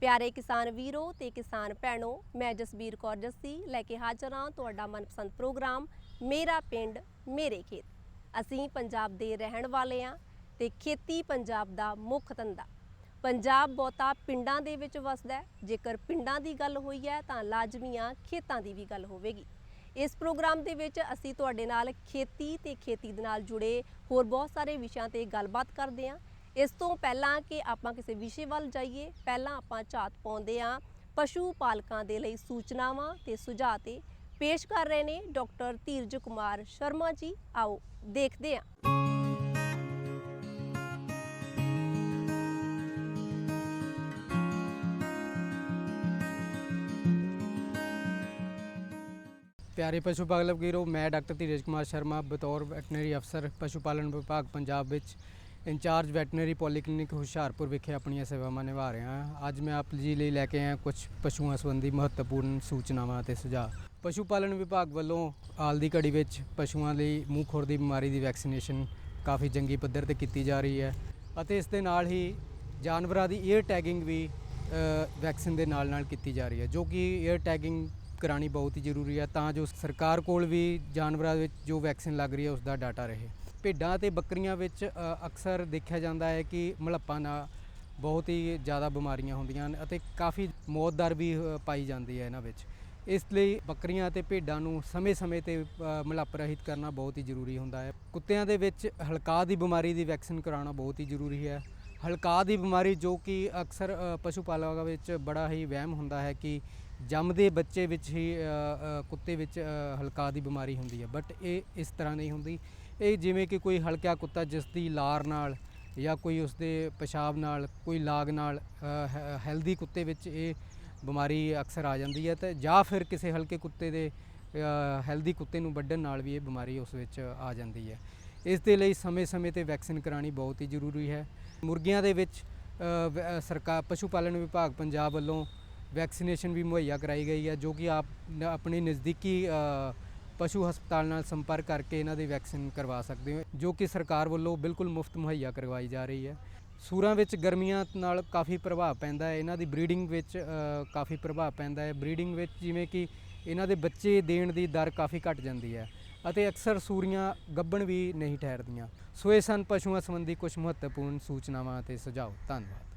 ਪਿਆਰੇ ਕਿਸਾਨ ਵੀਰੋ ਤੇ ਕਿਸਾਨ ਭੈਣੋ, ਮੈਂ ਜਸਬੀਰ ਕੌਰ ਜੱਸੀ ਲੈ ਕੇ ਹਾਜ਼ਰ ਹਾਂ ਤੁਹਾਡਾ ਮਨਪਸੰਦ ਪ੍ਰੋਗਰਾਮ, ਮੇਰਾ ਪਿੰਡ, ਮੇਰੇ ਖੇਤ। ਅਸੀਂ ਪੰਜਾਬ ਦੇ ਰਹਿਣ ਵਾਲੇ ਹਾਂ ਤੇ ਖੇਤੀ ਪੰਜਾਬ ਦਾ ਮੁੱਖ ਧੰਦਾ। ਪੰਜਾਬ ਬਹੁਤਾ ਪਿੰਡਾਂ ਦੇ ਵਿੱਚ ਵਸਦਾ ਹੈ। ਜੇਕਰ ਪਿੰਡਾਂ ਦੀ ਗੱਲ ਹੋਈ ਹੈ ਤਾਂ ਲਾਜ਼ਮੀਆਂ ਖੇਤਾਂ ਦੀ ਵੀ ਗੱਲ ਹੋਵੇਗੀ। ਇਸ ਪ੍ਰੋਗਰਾਮ ਦੇ ਵਿੱਚ ਅਸੀਂ ਤੁਹਾਡੇ ਨਾਲ ਖੇਤੀ ਤੇ ਖੇਤੀ ਦੇ ਨਾਲ ਜੁੜੇ ਹੋਰ ਬਹੁਤ ਸਾਰੇ ਵਿਸ਼ਿਆਂ ਤੇ ਗੱਲਬਾਤ ਕਰਦੇ ਹਾਂ। ਇਸ ਤੋਂ ਪਹਿਲਾਂ ਕਿ ਆਪਾਂ ਕਿਸੇ ਵਿਸ਼ੇ ਵੱਲ ਜਾਈਏ, ਪਹਿਲਾਂ ਆਪਾਂ ਝਾਤ ਪਾਉਂਦੇ ਹਾਂ, ਪਸ਼ੂ ਪਾਲਕਾਂ ਦੇ ਲਈ ਸੂਚਨਾਵਾਂ ਤੇ ਸੁਝਾਅ ਤੇ ਪੇਸ਼ ਕਰ ਰਹੇ ਨੇ ਡਾਕਟਰ ਧੀਰਜ ਕੁਮਾਰ ਸ਼ਰਮਾ ਜੀ। ਆਓ, ਦੇਖਦੇ ਹਾਂ। ਪਿਆਰੇ ਪਸ਼ੂ ਪਾਲਕ ਵੀਰੋ, ਮੈਂ ਡਾਕਟਰ ਧੀਰਜ ਕੁਮਾਰ ਸ਼ਰਮਾ, ਬਤੌਰ ਵੈਟਰਨਰੀ ਅਫਸਰ, ਪਸ਼ੂ ਪਾਲਣ ਵਿਭਾਗ ਪੰਜਾਬ ਵਿੱਚ। ਇੰਚਾਰਜ ਵੈਟਨਰੀ ਪੋਲੀਕਲਿਨਿਕ ਹੁਸ਼ਿਆਰਪੁਰ ਵਿਖੇ ਆਪਣੀਆਂ ਸੇਵਾਵਾਂ ਨਿਭਾ ਰਿਹਾ ਹਾਂ। ਅੱਜ ਮੈਂ ਆਪ ਜੀ ਲਈ ਲੈ ਕੇ ਆਇਆ ਕੁਝ ਪਸ਼ੂਆਂ ਸੰਬੰਧੀ ਮਹੱਤਵਪੂਰਨ ਸੂਚਨਾਵਾਂ ਅਤੇ ਸੁਝਾਅ। ਪਸ਼ੂ ਪਾਲਣ ਵਿਭਾਗ ਵੱਲੋਂ ਹਾਲ ਦੀ ਘੜੀ ਵਿੱਚ ਪਸ਼ੂਆਂ ਲਈ ਮੂੰਹ ਖੁਰ ਦੀ ਬਿਮਾਰੀ ਦੀ ਵੈਕਸੀਨੇਸ਼ਨ ਕਾਫੀ ਜੰਗੀ ਪੱਧਰ ਤੇ ਕੀਤੀ ਜਾ ਰਹੀ ਹੈ ਅਤੇ ਇਸ ਦੇ ਨਾਲ ਹੀ ਜਾਨਵਰਾਂ ਦੀ ਏਅਰ ਟੈਗਿੰਗ ਵੀ ਵੈਕਸੀਨ ਦੇ ਨਾਲ ਨਾਲ ਕੀਤੀ ਜਾ ਰਹੀ ਹੈ, ਜੋ ਕਿ ਏਅਰ ਟੈਗਿੰਗ ਕਰਾਣੀ ਬਹੁਤ ਹੀ ਜ਼ਰੂਰੀ ਹੈ ਤਾਂ ਜੋ ਸਰਕਾਰ ਕੋਲ ਵੀ ਜਾਨਵਰਾਂ ਵਿੱਚ ਜੋ ਵੈਕਸੀਨ ਲੱਗ ਰਹੀ ਹੈ ਉਸ ਦਾ ਡਾਟਾ ਰਹੇ। ਭੇਡਾਂ ਤੇ ਬੱਕਰੀਆਂ ਵਿੱਚ ਅਕਸਰ ਦੇਖਿਆ ਜਾਂਦਾ ਹੈ ਕਿ ਮਲੱਪਾਂ ਨਾਲ ਬਹੁਤ ਹੀ ਜ਼ਿਆਦਾ ਬਿਮਾਰੀਆਂ ਹੁੰਦੀਆਂ ਹਨ ਅਤੇ ਕਾਫੀ ਮੌਤ ਦਰ ਵੀ ਪਾਈ ਜਾਂਦੀ ਹੈ ਇਹਨਾਂ ਵਿੱਚ। ਇਸ ਲਈ ਬੱਕਰੀਆਂ ਤੇ ਭੇਡਾਂ ਨੂੰ ਸਮੇਂ-ਸਮੇਂ ਤੇ ਮਲੱਪ ਰਹਿਤ ਕਰਨਾ ਬਹੁਤ ਹੀ ਜ਼ਰੂਰੀ ਹੁੰਦਾ ਹੈ। ਕੁੱਤਿਆਂ ਦੇ ਵਿੱਚ ਹਲਕਾ ਦੀ ਬਿਮਾਰੀ ਦੀ ਵੈਕਸੀਨ ਕਰਾਉਣਾ ਬਹੁਤ ਹੀ ਜ਼ਰੂਰੀ ਹੈ। ਹਲਕਾ ਦੀ ਬਿਮਾਰੀ ਜੋ ਕਿ ਅਕਸਰ ਪਸ਼ੂ ਪਾਲਕਾਂ ਵਿੱਚ ਬੜਾ ਹੀ ਵਹਿਮ ਹੁੰਦਾ ਹੈ ਕਿ ਜੰਮਦੇ ਬੱਚੇ ਵਿੱਚ ਹੀ ਕੁੱਤੇ ਵਿੱਚ ਅ, ਹਲਕਾ ਦੀ ਬਿਮਾਰੀ ਹੁੰਦੀ ਹੈ। ਬਟ ਇਹ ਇਸ ਤਰ੍ਹਾਂ ਨਹੀਂ ਹੁੰਦੀ। ਇਹ ਜਿਵੇਂ ਕਿ ਕੋਈ ਹਲਕਾ ਕੁੱਤਾ ਜਿਸ ਦੀ ਲਾਰ ਨਾਲ ਜਾਂ ਕੋਈ ਉਸਦੇ ਪਿਸ਼ਾਬ ਨਾਲ, ਕੋਈ ਲਾਗ ਨਾਲ ਹੈਲਦੀ ਕੁੱਤੇ ਵਿੱਚ ਇਹ ਬਿਮਾਰੀ ਅਕਸਰ ਆ ਜਾਂਦੀ ਹੈ ਤੇ ਜਾਂ ਫਿਰ ਕਿਸੇ ਹਲਕੇ ਕੁੱਤੇ ਦੇ ਹੈਲਦੀ ਕੁੱਤੇ ਨੂੰ ਵੱਢਣ ਨਾਲ ਵੀ ਇਹ ਬਿਮਾਰੀ ਉਸ ਵਿੱਚ ਆ ਜਾਂਦੀ ਹੈ। ਇਸ ਦੇ ਲਈ ਸਮੇਂ-ਸਮੇਂ ਤੇ ਵੈਕਸੀਨ ਕਰਾਣੀ ਬਹੁਤ ਹੀ ਜ਼ਰੂਰੀ ਹੈ। ਮੁਰਗੀਆਂ ਦੇ ਵਿੱਚ ਸਰਕਾਰ ਪਸ਼ੂ ਪਾਲਣ ਵਿਭਾਗ ਪੰਜਾਬ ਵੱਲੋਂ ਵੈਕਸੀਨੇਸ਼ਨ ਵੀ ਮੁਹੱਈਆ ਕਰਾਈ ਗਈ ਹੈ, ਜੋ ਕਿ ਆਪ, ਆਪਣੇ ਨਜ਼ਦੀਕੀ ਪਸ਼ੂ ਹਸਪਤਾਲ ਨਾਲ ਸੰਪਰਕ ਕਰਕੇ ਇਹਨਾਂ ਦੀ ਵੈਕਸੀਨ ਕਰਵਾ ਸਕਦੇ ਹੋ, ਜੋ ਕਿ ਸਰਕਾਰ ਵੱਲੋਂ ਬਿਲਕੁਲ ਮੁਫਤ ਮੁਹੱਈਆ ਕਰਵਾਈ ਜਾ ਰਹੀ ਹੈ। ਸੂਰਾਂ ਵਿੱਚ ਗਰਮੀਆਂ ਨਾਲ ਕਾਫੀ ਪ੍ਰਭਾਵ ਪੈਂਦਾ ਹੈ, ਇਹਨਾਂ ਦੀ ਬਰੀਡਿੰਗ ਵਿੱਚ ਕਾਫੀ ਪ੍ਰਭਾਵ ਪੈਂਦਾ ਹੈ। ਬਰੀਡਿੰਗ ਵਿੱਚ ਜਿਵੇਂ ਕਿ ਇਹਨਾਂ ਦੇ ਬੱਚੇ ਦੇਣ ਦੀ ਦਰ ਕਾਫੀ ਘਟ ਜਾਂਦੀ ਹੈ ਅਤੇ ਅਕਸਰ ਸੂਰੀਆਂ ਗੱਭਣ ਵੀ ਨਹੀਂ ਠਹਿਰਦੀਆਂ। ਸੋ ਇਹ ਸਨ ਪਸ਼ੂਆਂ ਸੰਬੰਧੀ ਕੁਝ ਮਹੱਤਵਪੂਰਨ ਸੂਚਨਾਵਾਂ ਅਤੇ ਸੁਝਾਅ। ਧੰਨਵਾਦ।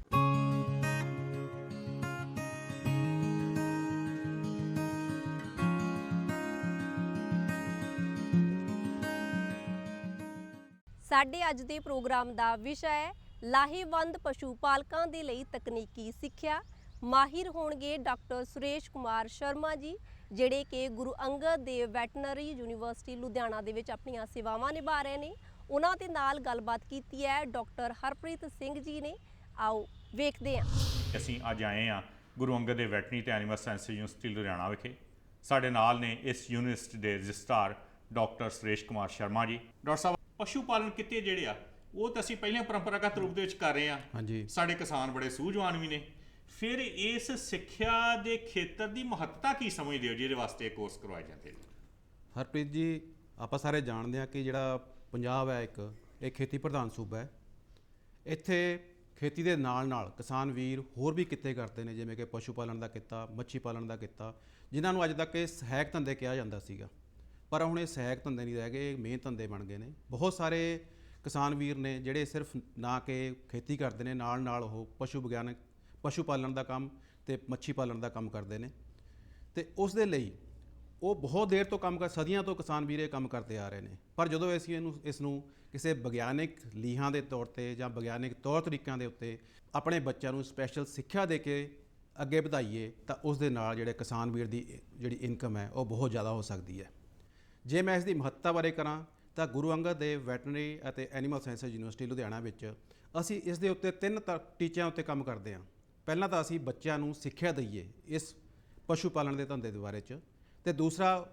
ਸਾਡੇ ਅੱਜ ਦੇ ਪ੍ਰੋਗਰਾਮ ਦਾ ਵਿਸ਼ਾ ਹੈ, ਲਾਹੇਵੰਦ ਪਸ਼ੂ ਪਾਲਕਾਂ ਦੇ ਲਈ ਤਕਨੀਕੀ ਸਿੱਖਿਆ। ਮਾਹਿਰ ਹੋਣਗੇ ਡਾਕਟਰ ਸੁਰੇਸ਼ ਕੁਮਾਰ ਸ਼ਰਮਾ ਜੀ, ਜਿਹੜੇ ਕਿ ਗੁਰੂ ਅੰਗਦ ਦੇਵ ਵੈਟਰਨਰੀ ਯੂਨੀਵਰਸਿਟੀ ਲੁਧਿਆਣਾ ਦੇ ਵਿੱਚ ਆਪਣੀਆਂ ਸੇਵਾਵਾਂ ਨਿਭਾ ਰਹੇ ਨੇ। ਉਹਨਾਂ ਦੇ ਨਾਲ ਗੱਲਬਾਤ ਕੀਤੀ ਹੈ ਡਾਕਟਰ ਹਰਪ੍ਰੀਤ ਸਿੰਘ ਜੀ ਨੇ। ਆਓ ਵੇਖਦੇ ਹਾਂ। ਅਸੀਂ ਅੱਜ ਆਏ ਹਾਂ ਗੁਰੂ ਅੰਗਦ ਦੇਵ ਵੈਟਰਨਰੀ ਤੇ ਐਨੀਮਲ ਸਾਇੰਸ ਯੂਨੀਵਰਸਿਟੀ ਲੁਧਿਆਣਾ ਵਿਖੇ। ਸਾਡੇ ਨਾਲ ਨੇ ਇਸ ਯੂਨੀਵਰਸਿਟੀ ਦੇ registrar doctor Suresh Kumar Sharma ji. Doctor ਸਾਹਿਬ ਪਸ਼ੂ ਪਾਲਣ ਕਿੱਤੇ ਜਿਹੜੇ ਆ ਉਹ ਤਾਂ ਅਸੀਂ ਪਹਿਲਾਂ ਪਰੰਪਰਾਗਤ ਰੂਪ ਦੇ ਵਿੱਚ ਕਰ ਰਹੇ ਹਾਂ ਹਾਂਜੀ। ਸਾਡੇ ਕਿਸਾਨ ਬੜੇ ਸੂਝਵਾਨ ਵੀ ਨੇ। ਫਿਰ ਇਸ ਸਿੱਖਿਆ ਦੇ ਖੇਤਰ ਦੀ ਮਹੱਤਤਾ ਕੀ ਸਮਝਦੇ ਹੋ ਜਿਹਦੇ ਵਾਸਤੇ ਇਹ ਕੋਰਸ ਕਰਵਾਏ ਜਾਂਦੇ ਨੇ? ਹਰਪ੍ਰੀਤ ਜੀ ਆਪਾਂ ਸਾਰੇ ਜਾਣਦੇ ਹਾਂ ਕਿ ਜਿਹੜਾ ਪੰਜਾਬ ਹੈ ਇੱਕ ਇਹ ਖੇਤੀ ਪ੍ਰਧਾਨ ਸੂਬਾ ਹੈ। ਇੱਥੇ ਖੇਤੀ ਦੇ ਨਾਲ ਨਾਲ ਕਿਸਾਨ ਵੀਰ ਹੋਰ ਵੀ ਕਿੱਤੇ ਕਰਦੇ ਨੇ ਜਿਵੇਂ ਕਿ ਪਸ਼ੂ ਪਾਲਣ ਦਾ ਕਿੱਤਾ ਮੱਛੀ ਪਾਲਣ ਦਾ ਕਿੱਤਾ ਜਿਨ੍ਹਾਂ ਨੂੰ ਅੱਜ ਤੱਕ ਇਹ ਸਹਾਇਕ ਧੰਦੇ ਕਿਹਾ ਜਾਂਦਾ ਸੀਗਾ। ਪਰ ਹੁਣ ਇਹ ਸਹਾਇਕ ਧੰਦੇ ਨਹੀਂ ਰਹਿ ਗਏ, ਇਹ ਮੇਨ ਧੰਦੇ ਬਣ ਗਏ ਨੇ। ਬਹੁਤ ਸਾਰੇ ਕਿਸਾਨ ਵੀਰ ਨੇ ਜਿਹੜੇ ਸਿਰਫ ਨਾ ਕਿ ਖੇਤੀ ਕਰਦੇ ਨੇ ਨਾਲ ਨਾਲ ਉਹ ਪਸ਼ੂ ਵਿਗਿਆਨਕ ਪਸ਼ੂ ਪਾਲਣ ਦਾ ਕੰਮ ਤੇ ਮੱਛੀ ਪਾਲਣ ਦਾ ਕੰਮ ਕਰਦੇ ਨੇ। ਤੇ ਉਸ ਦੇ ਲਈ ਉਹ ਬਹੁਤ ਦੇਰ ਤੋਂ ਕੰਮ ਕਰ, ਸਦੀਆਂ ਤੋਂ ਕਿਸਾਨ ਵੀਰ ਇਹ ਕੰਮ ਕਰਦੇ ਆ ਰਹੇ ਨੇ। ਪਰ ਜਦੋਂ ਅਸੀਂ ਇਹਨੂੰ, ਇਸ ਨੂੰ ਕਿਸੇ ਵਿਗਿਆਨਿਕ ਲੀਹਾਂ ਦੇ ਤੌਰ ਤੇ ਜਾਂ ਵਿਗਿਆਨਿਕ ਤੌਰ ਤਰੀਕਿਆਂ ਦੇ ਉੱਤੇ ਆਪਣੇ ਬੱਚਿਆਂ ਨੂੰ ਸਪੈਸ਼ਲ ਸਿੱਖਿਆ ਦੇ ਕੇ ਅੱਗੇ ਵਧਾਈਏ, ਤਾਂ ਉਸ ਦੇ ਨਾਲ ਜਿਹੜੇ ਕਿਸਾਨ ਵੀਰ ਦੀ ਜਿਹੜੀ ਇਨਕਮ ਹੈ, ਉਹ ਬਹੁਤ ਜ਼ਿਆਦਾ ਹੋ ਸਕਦੀ ਹੈ। ਜੇ ਮੈਂ ਇਸ ਦੀ ਮਹੱਤਤਾ ਬਾਰੇ ਕਰਾਂ, ਤਾਂ ਗੁਰੂ ਅੰਗਦ ਦੇਵ ਵੈਟਰਨਰੀ ਅਤੇ ਐਨੀਮਲ ਸਾਇੰਸ ਯੂਨੀਵਰਸਿਟੀ ਲੁਧਿਆਣਾ ਵਿੱਚ ਅਸੀਂ ਇਸ ਦੇ ਉੱਤੇ ਤਿੰਨ ਤ- ਟੀਚਿਆਂ ਉੱਤੇ ਕੰਮ ਕਰਦੇ ਹਾਂ। ਪਹਿਲਾਂ ਤਾਂ ਅਸੀਂ ਬੱਚਿਆਂ ਨੂੰ ਸਿੱਖਿਆ ਦਈਏ ਇਸ ਪਸ਼ੂ ਪਾਲਣ ਦੇ ਧੰਦੇ ਦੇ ਬਾਰੇ ਚ ਤੇ ਦੂਸਰਾ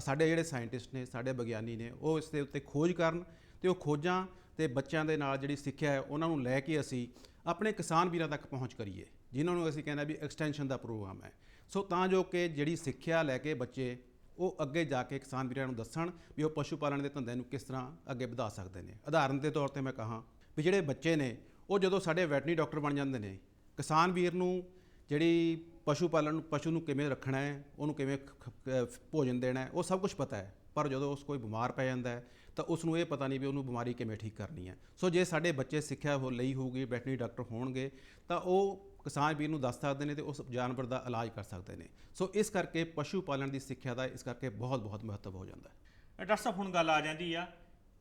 ਸਾਡੇ ਜਿਹੜੇ ਸਾਇੰਟਿਸਟ ਨੇ, ਸਾਡੇ ਵਿਗਿਆਨੀ ਨੇ, ਉਹ ਇਸ ਦੇ ਉੱਤੇ ਖੋਜ ਕਰਨ ਤੇ ਉਹ ਖੋਜਾਂ ਤੇ ਬੱਚਿਆਂ ਦੇ ਨਾਲ ਜਿਹੜੀ ਸਿੱਖਿਆ ਹੈ, ਉਹਨਾਂ ਨੂੰ ਲੈ ਕੇ ਅਸੀਂ ਆਪਣੇ ਕਿਸਾਨ ਵੀਰਾਂ ਤੱਕ ਪਹੁੰਚ ਕਰੀਏ, ਜਿਨ੍ਹਾਂ ਨੂੰ ਅਸੀਂ ਕਹਿੰਦਾ ਵੀ ਐਕਸਟੈਂਸ਼ਨ ਦਾ ਪ੍ਰੋਗਰਾਮ ਹੈ। ਸੋ ਤਾਂ ਜੋ ਕਿ ਜਿਹੜੀ ਸਿੱਖਿਆ ਲੈ ਕੇ ਬੱਚੇ ਉਹ ਅੱਗੇ ਜਾ ਕੇ ਕਿਸਾਨ ਵੀਰਾਂ ਨੂੰ ਦੱਸਣ ਵੀ ਉਹ ਪਸ਼ੂ ਪਾਲਣ ਦੇ ਧੰਦੇ ਨੂੰ ਕਿਸ ਤਰ੍ਹਾਂ ਅੱਗੇ ਵਧਾ ਸਕਦੇ ਨੇ। ਉਦਾਹਰਨ ਦੇ ਤੌਰ ਤੇ ਮੈਂ ਕਹਾਂ ਵੀ ਜਿਹੜੇ ਬੱਚੇ ਨੇ, ਉਹ ਜਦੋਂ ਸਾਡੇ ਵੈਟਰਨਰੀ ਡਾਕਟਰ ਬਣ ਜਾਂਦੇ ਨੇ, ਕਿਸਾਨ ਵੀਰ ਨੂੰ ਜਿਹੜੀ ਪਸ਼ੂ ਪਾਲਣ ਨੂੰ, ਪਸ਼ੂ ਨੂੰ ਕਿਵੇਂ ਰੱਖਣਾ ਹੈ, ਉਹਨੂੰ ਕਿਵੇਂ ਖ- ਭੋਜਨ ਦੇਣਾ ਹੈ, ਉਹ ਸਭ ਕੁਝ ਪਤਾ ਹੈ। ਪਰ ਜਦੋਂ ਉਸ ਕੋਈ ਬਿਮਾਰ ਪੈ ਜਾਂਦਾ ਹੈ, ਤਾਂ ਉਸ ਨੂੰ ਇਹ ਪਤਾ ਨਹੀਂ ਵੀ ਉਹਨੂੰ ਬਿਮਾਰੀ ਕਿਵੇਂ ਠੀਕ ਕਰਨੀ ਹੈ। ਸੋ ਜੇ ਸਾਡੇ ਬੱਚੇ ਸਿੱਖਿਆ ਹੋ, ਲਈ ਹੋਊਗੀ, ਵੈਟਰਨਰੀ ਡਾਕਟਰ ਹੋਣਗੇ, ਤਾਂ ਉਹ ਕਿਸਾਨ ਵੀਰ ਨੂੰ ਦੱਸ ਸਕਦੇ ਨੇ ਤੇ ਉਸ ਜਾਨਵਰ ਦਾ ਇਲਾਜ ਕਰ ਸਕਦੇ ਨੇ। ਸੋ ਇਸ ਕਰਕੇ ਪਸ਼ੂ ਪਾਲਣ ਦੀ ਸਿੱਖਿਆ ਦਾ ਇਸ ਕਰਕੇ ਬਹੁਤ ਬਹੁਤ ਮਹੱਤਵ ਹੋ ਜਾਂਦਾ ਹੈ। ਡਾਕਟਰ ਸਾਹਿਬ ਹੁਣ ਗੱਲ ਆ ਜਾਂਦੀ ਆ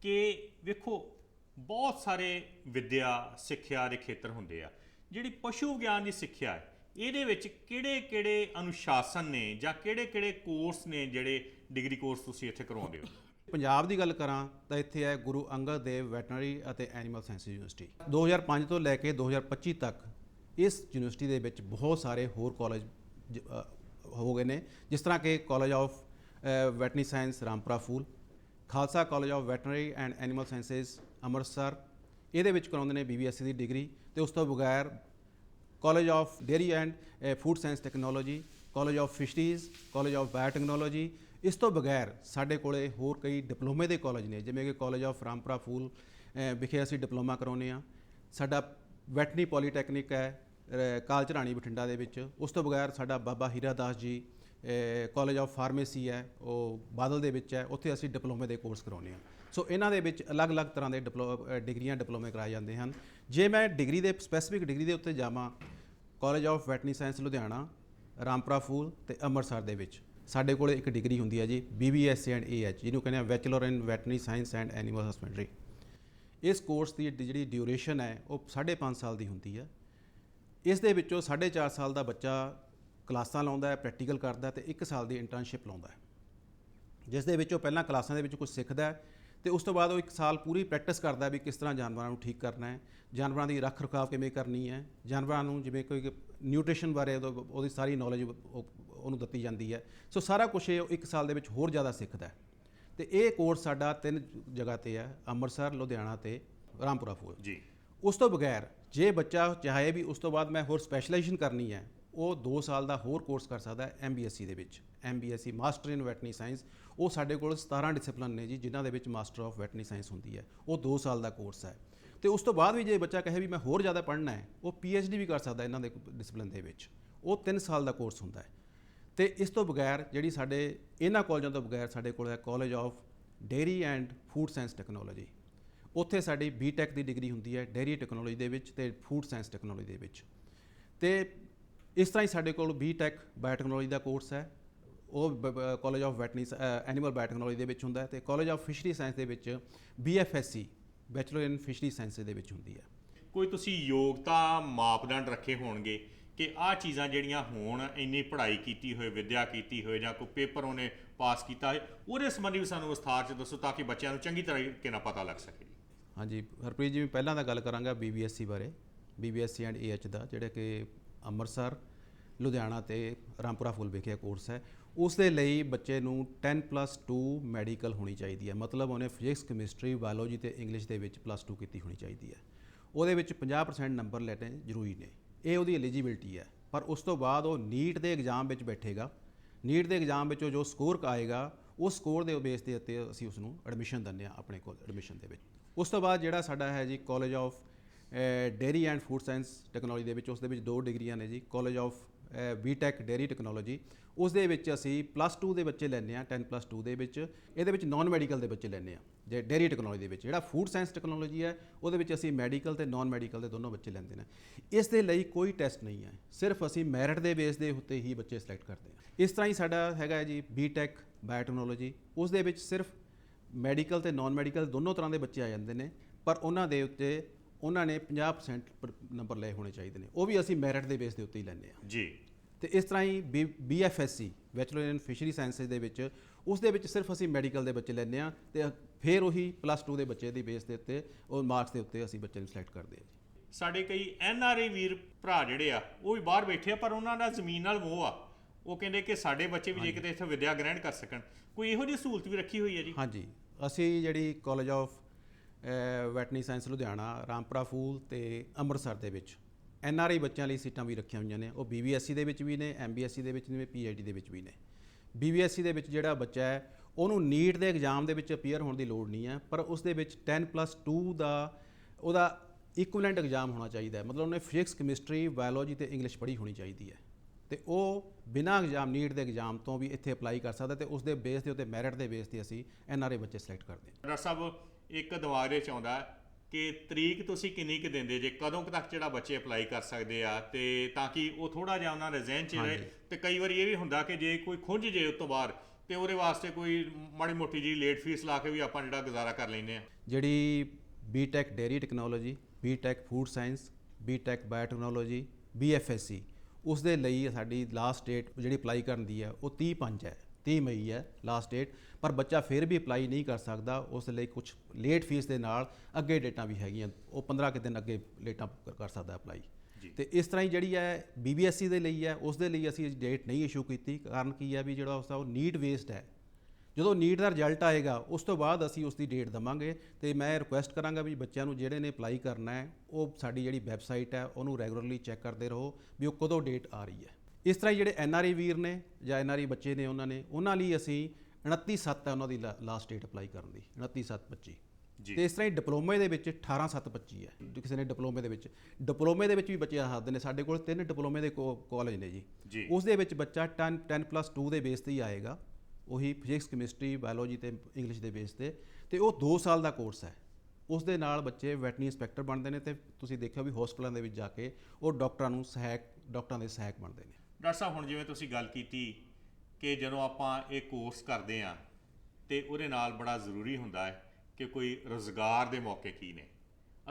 ਕਿ ਵੇਖੋ ਬਹੁਤ ਸਾਰੇ ਵਿੱਦਿਆ ਸਿੱਖਿਆ ਦੇ ਖੇਤਰ ਹੁੰਦੇ ਆ। ਜਿਹੜੀ ਪਸ਼ੂ ਵਿਗਿਆਨ ਦੀ ਸਿੱਖਿਆ ਹੈ ਇਹਦੇ ਵਿੱਚ ਕਿਹੜੇ-ਕਿਹੜੇ ਅਨੁਸ਼ਾਸਨ ਨੇ ਜਾਂ ਕਿਹੜੇ-ਕਿਹੜੇ ਕੋਰਸ ਨੇ ਜਿਹੜੇ ਡਿਗਰੀ ਕੋਰਸ ਤੁਸੀਂ ਇੱਥੇ ਕਰਵਾਉਂਦੇ ਹੋ? ਪੰਜਾਬ ਦੀ ਗੱਲ ਕਰਾਂ ਤਾਂ ਇੱਥੇ ਹੈ ਗੁਰੂ ਅੰਗਦ ਦੇਵ ਵੈਟਰਨਰੀ ਅਤੇ ਐਨੀਮਲ ਸਾਇੰਸ ਯੂਨੀਵਰਸਿਟੀ। 2005 ਤੋਂ ਲੈ ਕੇ 2025 ਤੱਕ ਇਸ ਯੂਨੀਵਰਸਿਟੀ ਦੇ ਵਿੱਚ ਬਹੁਤ ਸਾਰੇ ਹੋਰ ਕਾਲਜ ਹੋ ਗਏ ਨੇ। ਜਿਸ ਤਰ੍ਹਾਂ ਕਿ college of veterinary science Rampura Phul, Khalsa college of veterinary and animal sciences Amritsar. ਇਹਦੇ ਵਿੱਚ ਕਰਾਉਂਦੇ ਨੇ ਬੀਬੀਐਸਸੀ ਦੀ ਡਿਗਰੀ ਤੇ ਉਸ ਤੋਂ ਬਗੈਰ college of dairy and food science technology college of fisheries college of biotechnology ਇਸ ਤੋਂ ਬਗੈਰ ਸਾਡੇ ਕੋਲੇ ਹੋਰ ਕਈ ਡਿਪਲੋਮੇ ਦੇ ਕਾਲਜ ਨੇ, ਜਿਵੇਂ ਕਿ ਕਾਲਜ ਆਫ ਰਾਮਪੁਰਾ ਫੂਲ ਵਿਖੇ ਅਸੀਂ ਡਿਪਲੋਮਾ ਕਰਾਉਂਦੇ ਆ ਸਾਡਾ ਵੈਟਨੀ ਪੋਲੀਟੈਕਨਿਕ ਹੈ ਕਾਲ ਚਰਾਣੀ ਬਠਿੰਡਾ ਦੇ ਵਿੱਚ। ਉਸ ਤੋਂ ਬਗੈਰ ਸਾਡਾ ਬਾਬਾ ਹੀਰਾ Das ji college of pharmacy ਹੈ, ਉਹ ਬਾਦਲ ਦੇ ਵਿੱਚ ਹੈ, ਉੱਥੇ ਅਸੀਂ ਡਿਪਲੋਮੇ ਦੇ ਕੋਰਸ ਕਰਾਉਂਦੇ ਹਾਂ। ਸੋ ਇਹਨਾਂ ਦੇ ਵਿੱਚ ਅਲੱਗ-ਅਲੱਗ ਤਰ੍ਹਾਂ ਦੇ ਡਿਪਲੋ ਡਿਗਰੀਆਂ ਡਿਪਲੋਮੇ ਕਰਾਏ ਜਾਂਦੇ ਹਨ। ਜੇ ਮੈਂ ਡਿਗਰੀ ਦੇ ਸਪੈਸੀਫਿਕ ਡਿਗਰੀ ਦੇ ਉੱਤੇ ਜਾਵਾਂ college of veterinary science Ludhiana, Rampura Phul ਤੇ ਅੰਮ੍ਰਿਤਸਰ ਦੇ ਵਿੱਚ। ਸਾਡੇ ਕੋਲ ਇੱਕ ਡਿਗਰੀ ਹੁੰਦੀ ਹੈ ਜੀ BBSc ਐਂਡ AH ਜਿਹਨੂੰ ਕਹਿੰਦੇ ਆ bachelor in veterinary science and animal husbandry ਇਸ ਕੋਰਸ ਦੀ ਜਿਹੜੀ ਡਿਊਰੇਸ਼ਨ ਹੈ, ਉਹ 5.5 ਸਾਲ ਦੀ ਹੁੰਦੀ ਹੈ। ਇਸ ਦੇ ਵਿੱਚੋਂ 4.5 ਸਾਲ ਦਾ ਬੱਚਾ ਕਲਾਸਾਂ ਲਾਉਂਦਾ ਹੈ ਪ੍ਰੈਕਟੀਕਲ ਕਰਦਾ ਹੈ ਤੇ 1 ਸਾਲ ਦੀ ਇੰਟਰਨਸ਼ਿਪ ਲਾਉਂਦਾ ਹੈ। ਜਿਸ ਦੇ ਵਿੱਚ ਉਹ ਪਹਿਲਾਂ ਕਲਾਸਾਂ ਦੇ ਵਿੱਚ ਕੁਝ ਸਿੱਖਦਾ ਹੈ ਤੇ ਉਸ ਤੋਂ ਬਾਅਦ ਉਹ ਇੱਕ ਸਾਲ ਪੂਰੀ ਪ੍ਰੈਕਟਿਸ ਕਰਦਾ ਵੀ ਕਿਸ ਤਰ੍ਹਾਂ ਜਾਨਵਰਾਂ ਨੂੰ ਠੀਕ ਕਰਨਾ ਹੈ, ਜਾਨਵਰਾਂ ਦੀ ਰੱਖ ਰਖਾਵ ਕਿਵੇਂ ਕਰਨੀ ਹੈ, ਜਾਨਵਰਾਂ ਨੂੰ ਜਿਵੇਂ ਕੋਈ ਨਿਊਟ੍ਰੀਸ਼ਨ ਬਾਰੇ ਉਹਦੀ ਸਾਰੀ ਨੌਲੇਜ ਉਹਨੂੰ ਦਿੱਤੀ ਜਾਂਦੀ ਹੈ। ਸੋ ਸਾਰਾ ਕੁਝ ਇਹ ਉਹ ਇੱਕ ਸਾਲ ਦੇ ਵਿੱਚ ਹੋਰ ਜ਼ਿਆਦਾ ਸਿੱਖਦਾ ਹੈ। ਤੇ ਇਹ ਕੋਰਸ ਸਾਡਾ ਤਿੰਨ ਜਗ੍ਹਾ ਤੇ ਹੈ, ਅੰਮ੍ਰਿਤਸਰ, ਲੁਧਿਆਣਾ ਤੇ ਰਾਮਪੁਰਾ ਫੂਲ। ਜੀ। ਉਸ ਤੋਂ ਬਗੈਰ ਜੇ ਬੱਚਾ ਚਾਹੇ ਵੀ ਉਸ ਤੋਂ ਬਾਅਦ ਮੈਂ ਹੋਰ ਸਪੈਸ਼ਲਾਈਜੇਸ਼ਨ ਕਰਨੀ ਹੈ, ਉਹ 2 ਸਾਲ ਦਾ ਹੋਰ ਕੋਰਸ ਕਰ ਸਕਦਾ ਹੈ ਐਮਬੀਐਸਸੀ ਦੇ ਵਿੱਚ। MBSc master in veterinary science ਉਹ ਸਾਡੇ ਕੋਲ 17 ਡਿਸਪਲਿਨ ਨੇ ਜੀ, ਜਿਨ੍ਹਾਂ ਦੇ ਵਿੱਚ ਮਾਸਟਰ ਆਫ ਵੈਟਰਨਰੀ ਸਾਇੰਸ ਹੁੰਦੀ ਹੈ। ਉਹ 2 ਸਾਲ ਦਾ ਕੋਰਸ ਹੈ। ਤੇ ਉਸ ਤੋਂ ਬਾਅਦ ਵੀ ਜੇ ਬੱਚਾ ਕਹੇ ਵੀ ਮੈਂ ਹੋਰ ਜ਼ਿਆਦਾ ਪੜ੍ਹਨਾ ਹੈ, ਉਹ ਪੀਐਚਡੀ ਵੀ ਕਰ ਸਕਦਾ ਇਹਨਾਂ ਦੇ ਡਿਸਪਲਿਨ ਦੇ ਵਿੱਚ। ਉਹ 3 ਸਾਲ ਦਾ ਕੋਰਸ ਹੁੰਦਾ ਹੈ। ਤੇ ਇਸ ਤੋਂ ਬਗੈਰ ਜਿਹੜੀ ਸਾਡੇ ਇਹਨਾਂ ਕਾਲਜਾਂ ਤੋਂ ਬਗੈਰ ਸਾਡੇ ਕੋਲ ਹੈ college of dairy and food science technology ਉੱਥੇ ਸਾਡੀ ਬੀਟੈਕ ਦੀ ਡਿਗਰੀ ਹੁੰਦੀ ਹੈ ਡੇਅਰੀ ਟੈਕਨੋਲੋਜੀ ਦੇ ਵਿੱਚ ਤੇ ਫੂਡ ਸਾਇੰਸ ਟੈਕਨੋਲੋਜੀ ਦੇ ਵਿੱਚ। ਤੇ ਇਸ ਤਰ੍ਹਾਂ ਹੀ ਸਾਡੇ ਕੋਲ ਬੀਟੈਕ ਬਾਇਓਟੈਕਨੋਲੋਜੀ ਦਾ ਕੋਰਸ ਹੈ। ਉਹ college of veterinary animal biotechnology ਦੇ ਵਿੱਚ ਹੁੰਦਾ ਹੈ ਤੇ ਕਾਲਜ ਆਫ ਫਿਸ਼ਰੀ ਸਾਇੰਸ ਦੇ ਵਿੱਚ ਬੀਐਫਐਸਸੀ ਬੈਚਲਰ ਇਨ ਫਿਸ਼ਰੀ ਸਾਇੰਸ ਦੇ ਵਿੱਚ ਹੁੰਦੀ ਹੈ। ਕੋਈ ਤੁਸੀਂ ਯੋਗਤਾ ਮਾਪਦੰਡ ਰੱਖੇ ਹੋਣਗੇ ਕਿ ਆਹ ਚੀਜ਼ਾਂ ਜਿਹੜੀਆਂ ਹੋਣ, ਇੰਨੀ ਪੜ੍ਹਾਈ ਕੀਤੀ ਹੋਏ, ਵਿਦਿਆ ਕੀਤੀ ਹੋਏ ਜਾਂ ਕੋਈ ਪੇਪਰ ਉਹਨੇ ਪਾਸ ਕੀਤਾ ਹੈ ਉਹਦੇ ਸੰਬੰਧੀ ਵੀ ਸਾਨੂੰ ਵਿਸਥਾਰ ਚ ਦੱਸੋ ਤਾਂ ਕਿ ਬੱਚਿਆਂ ਨੂੰ ਚੰਗੀ ਤਰੀਕੇ ਨਾਲ ਪਤਾ ਲੱਗ ਸਕੇ। ਹਾਂਜੀ, ਹਰਪ੍ਰੀਤ ਜੀ, ਮੈਂ ਪਹਿਲਾਂ ਤਾਂ ਗੱਲ ਕਰਾਂਗਾ BBSc ਬਾਰੇ। BBSc ਐਂਡ AH ਦਾ, ਜਿਹੜਾ ਕਿ ਅੰਮ੍ਰਿਤਸਰ, ਲੁਧਿਆਣਾ ਤੇ ਰਾਮਪੁਰਾ ਫੁੱਲ ਵਿਖੇ ਕੋਰਸ ਹੈ। ਉਸ ਦੇ ਲਈ ਬੱਚੇ ਨੂੰ 10+2 ਮੈਡੀਕਲ ਹੋਣੀ ਚਾਹੀਦੀ ਹੈ। ਮਤਲਬ ਉਹਨੇ ਫਿਜ਼ਿਕਸ ਕੈਮਿਸਟਰੀ ਬਾਇਓਲੋਜੀ ਤੇ ਇੰਗਲਿਸ਼ ਦੇ ਵਿੱਚ +2 ਕੀਤੀ ਹੋਣੀ ਚਾਹੀਦੀ ਹੈ। ਉਹਦੇ ਵਿੱਚ 50% ਨੰਬਰ ਲੈਣੇ ਜ਼ਰੂਰੀ ਨੇ। ਇਹ ਉਹਦੀ ਐਲੀਜੀਬਿਲਟੀ ਹੈ। ਪਰ ਉਸ ਤੋਂ ਬਾਅਦ ਉਹ ਨੀਟ ਦੇ ਐਗਜ਼ਾਮ ਵਿੱਚ ਬੈਠੇਗਾ। ਨੀਟ ਦੇ ਐਗਜ਼ਾਮ ਵਿੱਚੋਂ ਜੋ ਸਕੋਰ ਆਏਗਾ ਉਸ ਸਕੋਰ ਦੇ ਬੇਸ ਦੇ ਉੱਤੇ ਅਸੀਂ ਉਸ ਨੂੰ ਐਡਮਿਸ਼ਨ ਦਿੰਦੇ ਹਾਂ, ਆਪਣੇ ਕੋਲ ਐਡਮਿਸ਼ਨ ਦੇ ਵਿੱਚ। ਉਸ ਤੋਂ ਬਾਅਦ ਜਿਹੜਾ ਸਾਡਾ ਹੈ ਜੀ college of dairy and food science technology ਦੇ ਵਿੱਚ, ਉਸ ਦੇ ਵਿੱਚ ਦੋ ਡਿਗਰੀਆਂ ਨੇ ਜੀ college of BTech dairy technology ਉਸ ਦੇ ਵਿੱਚ ਅਸੀਂ ਪਲੱਸ +2 ਦੇ ਬੱਚੇ ਲੈਂਦੇ ਆ 10+2 ਦੇ ਵਿੱਚ। ਇਹਦੇ ਵਿੱਚ ਨਾਨ ਮੈਡੀਕਲ ਦੇ ਬੱਚੇ ਲੈਂਦੇ ਆ ਜੇ ਡੇਅਰੀ ਟੈਕਨੋਲੋਜੀ ਦੇ ਵਿੱਚ। ਜਿਹੜਾ ਫੂਡ ਸਾਇੰਸ ਟੈਕਨੋਲੋਜੀ ਹੈ, ਉਹਦੇ ਵਿੱਚ ਅਸੀਂ ਮੈਡੀਕਲ ਤੇ ਨਾਨ ਮੈਡੀਕਲ ਦੇ ਦੋਨੋਂ ਬੱਚੇ ਲੈਂਦੇ ਨੇ। ਇਸ ਦੇ ਲਈ ਕੋਈ ਟੈਸਟ ਨਹੀਂ ਹੈ, ਸਿਰਫ ਅਸੀਂ ਮੈਰਿਟ ਦੇ ਬੇਸ ਦੇ ਉੱਤੇ ਹੀ ਬੱਚੇ ਸਿਲੈਕਟ ਕਰਦੇ ਹਾਂ। ਇਸ ਤਰ੍ਹਾਂ ਹੀ ਸਾਡਾ ਹੈਗਾ ਜੀ ਬੀਟੈਕ ਬਾਇਓਟੈਕਨੋਲੋਜੀ ਉਸ ਦੇ ਵਿੱਚ ਸਿਰਫ ਮੈਡੀਕਲ ਤੇ ਨਾਨ ਮੈਡੀਕਲ ਦੋਨੋਂ ਤਰ੍ਹਾਂ ਦੇ ਬੱਚੇ ਆ ਜਾਂਦੇ ਨੇ ਪਰ ਉਹਨਾਂ ਦੇ ਉੱਤੇ ਉਹਨਾਂ ਨੇ 50% ਨੰਬਰ ਲਏ ਹੋਣੇ ਚਾਹੀਦੇ ਨੇ। ਉਹ ਵੀ ਅਸੀਂ ਮੈਰਿਟ ਦੇ ਬੇਸ ਦੇ ਉੱਤੇ ਹੀ ਲੈਂਦੇ ਆ ਜੀ। ਤੇ ਇਸ ਤਰ੍ਹਾਂ ਹੀ ਬੀਐਫਐਸਸੀ ਬੈਚਲਰ ਇਨ ਫਿਸ਼ਰੀ ਸਾਇੰਸਸ ਦੇ ਵਿੱਚ ਉਸ ਦੇ ਵਿੱਚ ਸਿਰਫ ਅਸੀਂ ਮੈਡੀਕਲ ਦੇ ਬੱਚੇ ਲੈਂਦੇ ਆ ਤੇ ਫਿਰ ਉਹੀ +2 ਦੇ ਬੱਚੇ ਦੀ ਬੇਸ ਦੇ ਉੱਤੇ ਉਹ ਮਾਰਕਸ ਦੇ ਉੱਤੇ ਅਸੀਂ ਬੱਚੇ ਨੂੰ ਸਿਲੈਕਟ ਕਰਦੇ ਆ ਜੀ। ਸਾਡੇ ਕਈ ਐਨ ਆਰ ਆਈ ਵੀਰ ਭਰਾ ਜਿਹੜੇ ਆ ਉਹ ਵੀ ਬਾਹਰ ਬੈਠੇ ਆ ਪਰ ਉਹਨਾਂ ਦਾ ਜ਼ਮੀਨ ਨਾਲ ਮੋਹ ਆ। ਉਹ ਕਹਿੰਦੇ ਕਿ ਸਾਡੇ ਬੱਚੇ ਵੀ ਜੇ ਕਿਤੇ ਇੱਥੇ ਵਿਦਿਆ ਗ੍ਰਹਿਣ ਕਰ ਸਕਣ। ਕੋਈ ਇਹੋ ਜਿਹੀ ਸਹੂਲਤ ਵੀ ਰੱਖੀ ਹੋਈ ਹੈ ਜੀ? ਹਾਂਜੀ। ਅਸੀਂ ਜਿਹੜੀ college of veterinary science Ludhiana Rampura Phul ਤੇ ਅੰਮ੍ਰਿਤਸਰ ਦੇ ਵਿੱਚ ਐਨ ਆਰ ਆਈ ਬੱਚਿਆਂ ਲਈ ਸੀਟਾਂ ਵੀ ਰੱਖੀਆਂ ਹੋਈਆਂ ਨੇ। ਉਹ BBSc ਦੇ ਵਿੱਚ ਵੀ ਨੇ MBSc ਦੇ ਵਿੱਚ ਨੇ PhD ਦੇ ਵਿੱਚ ਵੀ ਨੇ। BBSc ਦੇ ਵਿੱਚ ਜਿਹੜਾ ਬੱਚਾ ਹੈ ਉਹਨੂੰ ਨੀਟ ਦੇ ਐਗਜ਼ਾਮ ਦੇ ਵਿੱਚ ਅਪੀਅਰ ਹੋਣ ਦੀ ਲੋੜ ਨਹੀਂ ਹੈ ਪਰ ਉਸ ਦੇ ਵਿੱਚ 10+2 ਦਾ ਉਹਦਾ ਇਕੁਇਵਲੈਂਟ ਐਗਜ਼ਾਮ ਹੋਣਾ ਚਾਹੀਦਾ ਹੈ। ਮਤਲਬ ਉਹਨੇ ਫਿਜ਼ਿਕਸ ਕੈਮਿਸਟਰੀ ਬਾਇਓਲੋਜੀ ਤੇ ਇੰਗਲਿਸ਼ ਪੜ੍ਹੀ ਹੋਣੀ ਚਾਹੀਦੀ ਹੈ। ਤੇ ਉਹ ਬਿਨਾਂ ਐਗਜ਼ਾਮ ਨੀਟ ਦੇ ਐਗਜ਼ਾਮ ਤੋਂ ਵੀ ਇੱਥੇ ਅਪਲਾਈ ਕਰ ਸਕਦਾ ਤੇ ਉਸ ਦੇ ਬੇਸ ਦੇ ਉੱਤੇ ਮੈਰਿਟ ਦੇ ਬੇਸ ਤੇ ਅਸੀਂ ਐਨਆਰਏ ਬੱਚੇ ਸਿਲੈਕਟ ਕਰਦੇ ਹਾਂ। ਡਾਕਟਰ ਸਾਹਿਬ ਇੱਕ ਦਿਮਾਗ ਦੇ ਚ ਆਉਂਦਾ ਕਿ ਤਰੀਕ ਤੁਸੀਂ ਕਿੰਨੀ ਕੁ ਦਿੰਦੇ ਜੇ ਕਦੋਂ ਕੁ ਤੱਕ ਜਿਹੜਾ ਬੱਚੇ ਅਪਲਾਈ ਕਰ ਸਕਦੇ ਆ ਤੇ ਤਾਂ ਕਿ ਉਹ ਥੋੜਾ ਜਿਹਾ ਉਹਨਾਂ ਦੇ ਜ਼ਿਹਨ 'ਚ ਰਹੇ। ਤੇ ਕਈ ਵਾਰੀ ਇਹ ਵੀ ਹੁੰਦਾ ਕਿ ਜੇ ਕੋਈ ਖੁੰਝ ਜੇ ਉਸ ਤੋਂ ਬਾਅਦ ਤੇ ਉਹਦੇ ਵਾਸਤੇ ਕੋਈ ਮਾੜੀ ਮੋਟੀ ਜੀ ਲੇਟ ਫੀਸ ਲਾ ਕੇ ਵੀ ਆਪਾਂ ਜਿਹੜਾ ਗੁਜ਼ਾਰਾ ਕਰ ਲੈਂਦੇ ਆ ਜਿਹੜੀ BTech dairy technology BTech food science BTech biotechnology BFSC ਉਸ ਦੇ ਲਈ ਸਾਡੀ ਲਾਸਟ ਡੇਟ ਜਿਹੜੀ ਅਪਲਾਈ ਕਰਨ ਦੀ ਹੈ ਉਹ 30 ਪੰਜ ਹੈ 30 ਮਈ ਹੈ ਲਾਸਟ ਡੇਟ ਪਰ ਬੱਚਾ ਫਿਰ ਵੀ ਅਪਲਾਈ ਨਹੀਂ ਕਰ ਸਕਦਾ ਉਸ ਲਈ ਕੁਝ ਲੇਟ ਫੀਸ ਦੇ ਨਾਲ ਅੱਗੇ ਡੇਟਾਂ ਵੀ ਹੈਗੀਆਂ ਉਹ 15 ਕਿ ਦਿਨ ਅੱਗੇ ਲੇਟਾਂ ਕਰ- ਸਕਦਾ ਅਪਲਾਈ ਤੇ ਇਸ ਤਰ੍ਹਾਂ ਹੀ ਜਿਹੜੀ ਹੈ ਬੀਬੀਐਸਸੀ ਦੇ ਲਈ ਹੈ ਉਸ ਦੇ ਲਈ ਅਸੀਂ ਡੇਟ ਨਹੀਂ ਇਸ਼ੂ ਕੀਤੀ। ਕਾਰਨ ਕੀ ਹੈ ਵੀ ਜਿਹੜਾ ਉਸ ਦਾ ਉਹ ਨੀਟ ਵੇਸਡ ਹੈ। ਜਦੋਂ ਨੀਟ ਦਾ ਰਿਜ਼ਲਟ ਆਏਗਾ ਉਸ ਤੋਂ ਬਾਅਦ ਅਸੀਂ ਉਸ ਦੀ ਡੇਟ ਦਵਾਂਗੇ ਤੇ ਮੈਂ ਰਿਕੁਐਸਟ ਕਰਾਂਗਾ ਵੀ ਬੱਚਿਆਂ ਨੂੰ ਜਿਹੜੇ ਨੇ ਅਪਲਾਈ ਕਰਨਾ ਹੈ ਉਹ ਸਾਡੀ ਜਿਹੜੀ ਵੈਬਸਾਈਟ ਹੈ ਉਹਨੂੰ ਰੈਗੂਲਰਲੀ ਚੈੱਕ ਕਰਦੇ ਰਹੋ ਵੀ ਉਹ ਕਦੋਂ ਡੇਟ ਆ ਰਹੀ ਹੈ। ਇਸ ਤਰ੍ਹਾਂ ਜਿਹੜੇ ਐਨਆਰਆਈ ਵੀਰ ਨੇ ਜਾਂ ਐਨਆਰਆਈ ਬੱਚੇ ਨੇ ਉਹਨਾਂ ਨੇ ਉਹਨਾਂ ਲਈ ਅਸੀਂ 29 7 ਹੈ ਉਹਨਾਂ ਦੀ ਲਾਸਟ ਡੇਟ ਅਪਲਾਈ ਕਰਨ ਦੀ 29 7 25 ਜੀ। ਤੇ ਇਸ ਤਰ੍ਹਾਂ ਹੀ ਡਿਪਲੋਮੇ ਦੇ ਵਿੱਚ 18 7 25 ਹੈ। ਕਿਸੇ ਨੇ ਡਿਪਲੋਮੇ ਦੇ ਵਿੱਚ ਡਿਪਲੋਮੇ ਦੇ ਵਿੱਚ ਵੀ ਬੱਚੇ ਆ ਸਕਦੇ ਨੇ ਸਾਡੇ ਕੋਲ ਤਿੰਨ ਡਿਪਲੋਮੇ ਦੇ ਕਾਲਜ ਨੇ ਜੀ। ਜੀ। ਉਸ ਦੇ ਵਿੱਚ ਬੱਚਾ 10 10 2 ਦੇ ਬੇਸ ਤੇ ਹੀ ਆਏਗਾ। ਉਹੀ ਫਿਜ਼ਿਕਸ ਕੈਮਿਸਟਰੀ ਬਾਇਓਲੋਜੀ ਤੇ ਇੰਗਲਿਸ਼ ਦੇ ਬੇਸ ਤੇ। ਤੇ ਉਹ 2 ਸਾਲ ਦਾ ਕੋਰਸ ਹੈ। ਉਸ ਦੇ ਨਾਲ ਬੱਚੇ ਵੈਟਰਨਰੀ ਇੰਸਪੈਕਟਰ ਬਣਦੇ ਨੇ ਤੇ ਤੁਸੀਂ ਦੇਖਿਆ ਵੀ ਹਸਪਤਾਲਾਂ ਦੇ ਵਿੱਚ ਜਾ ਕੇ ਉਹ ਡਾਕਟਰਾਂ ਨੂੰ ਸਹਾਇਕ ਡਾਕਟਰਾਂ ਦੇ ਸਹਾਇਕ ਬਣਦੇ ਨੇ। ਡਾਕਟਰ ਸਾਹਿਬ, ਹੁਣ ਜਿਵੇਂ ਤੁਸੀਂ ਗੱਲ ਕੀਤੀ ਕਿ ਜਦੋਂ ਆਪਾਂ ਇਹ ਕੋਰਸ ਕਰਦੇ ਆ ਤੇ ਉਹਦੇ ਨਾਲ ਬੜਾ ਜ਼ਰੂਰੀ ਹੁੰਦਾ ਹੈ ਕਿ ਕੋਈ ਰੋਜ਼ਗਾਰ ਦੇ ਮੌਕੇ ਕੀ ਨੇ।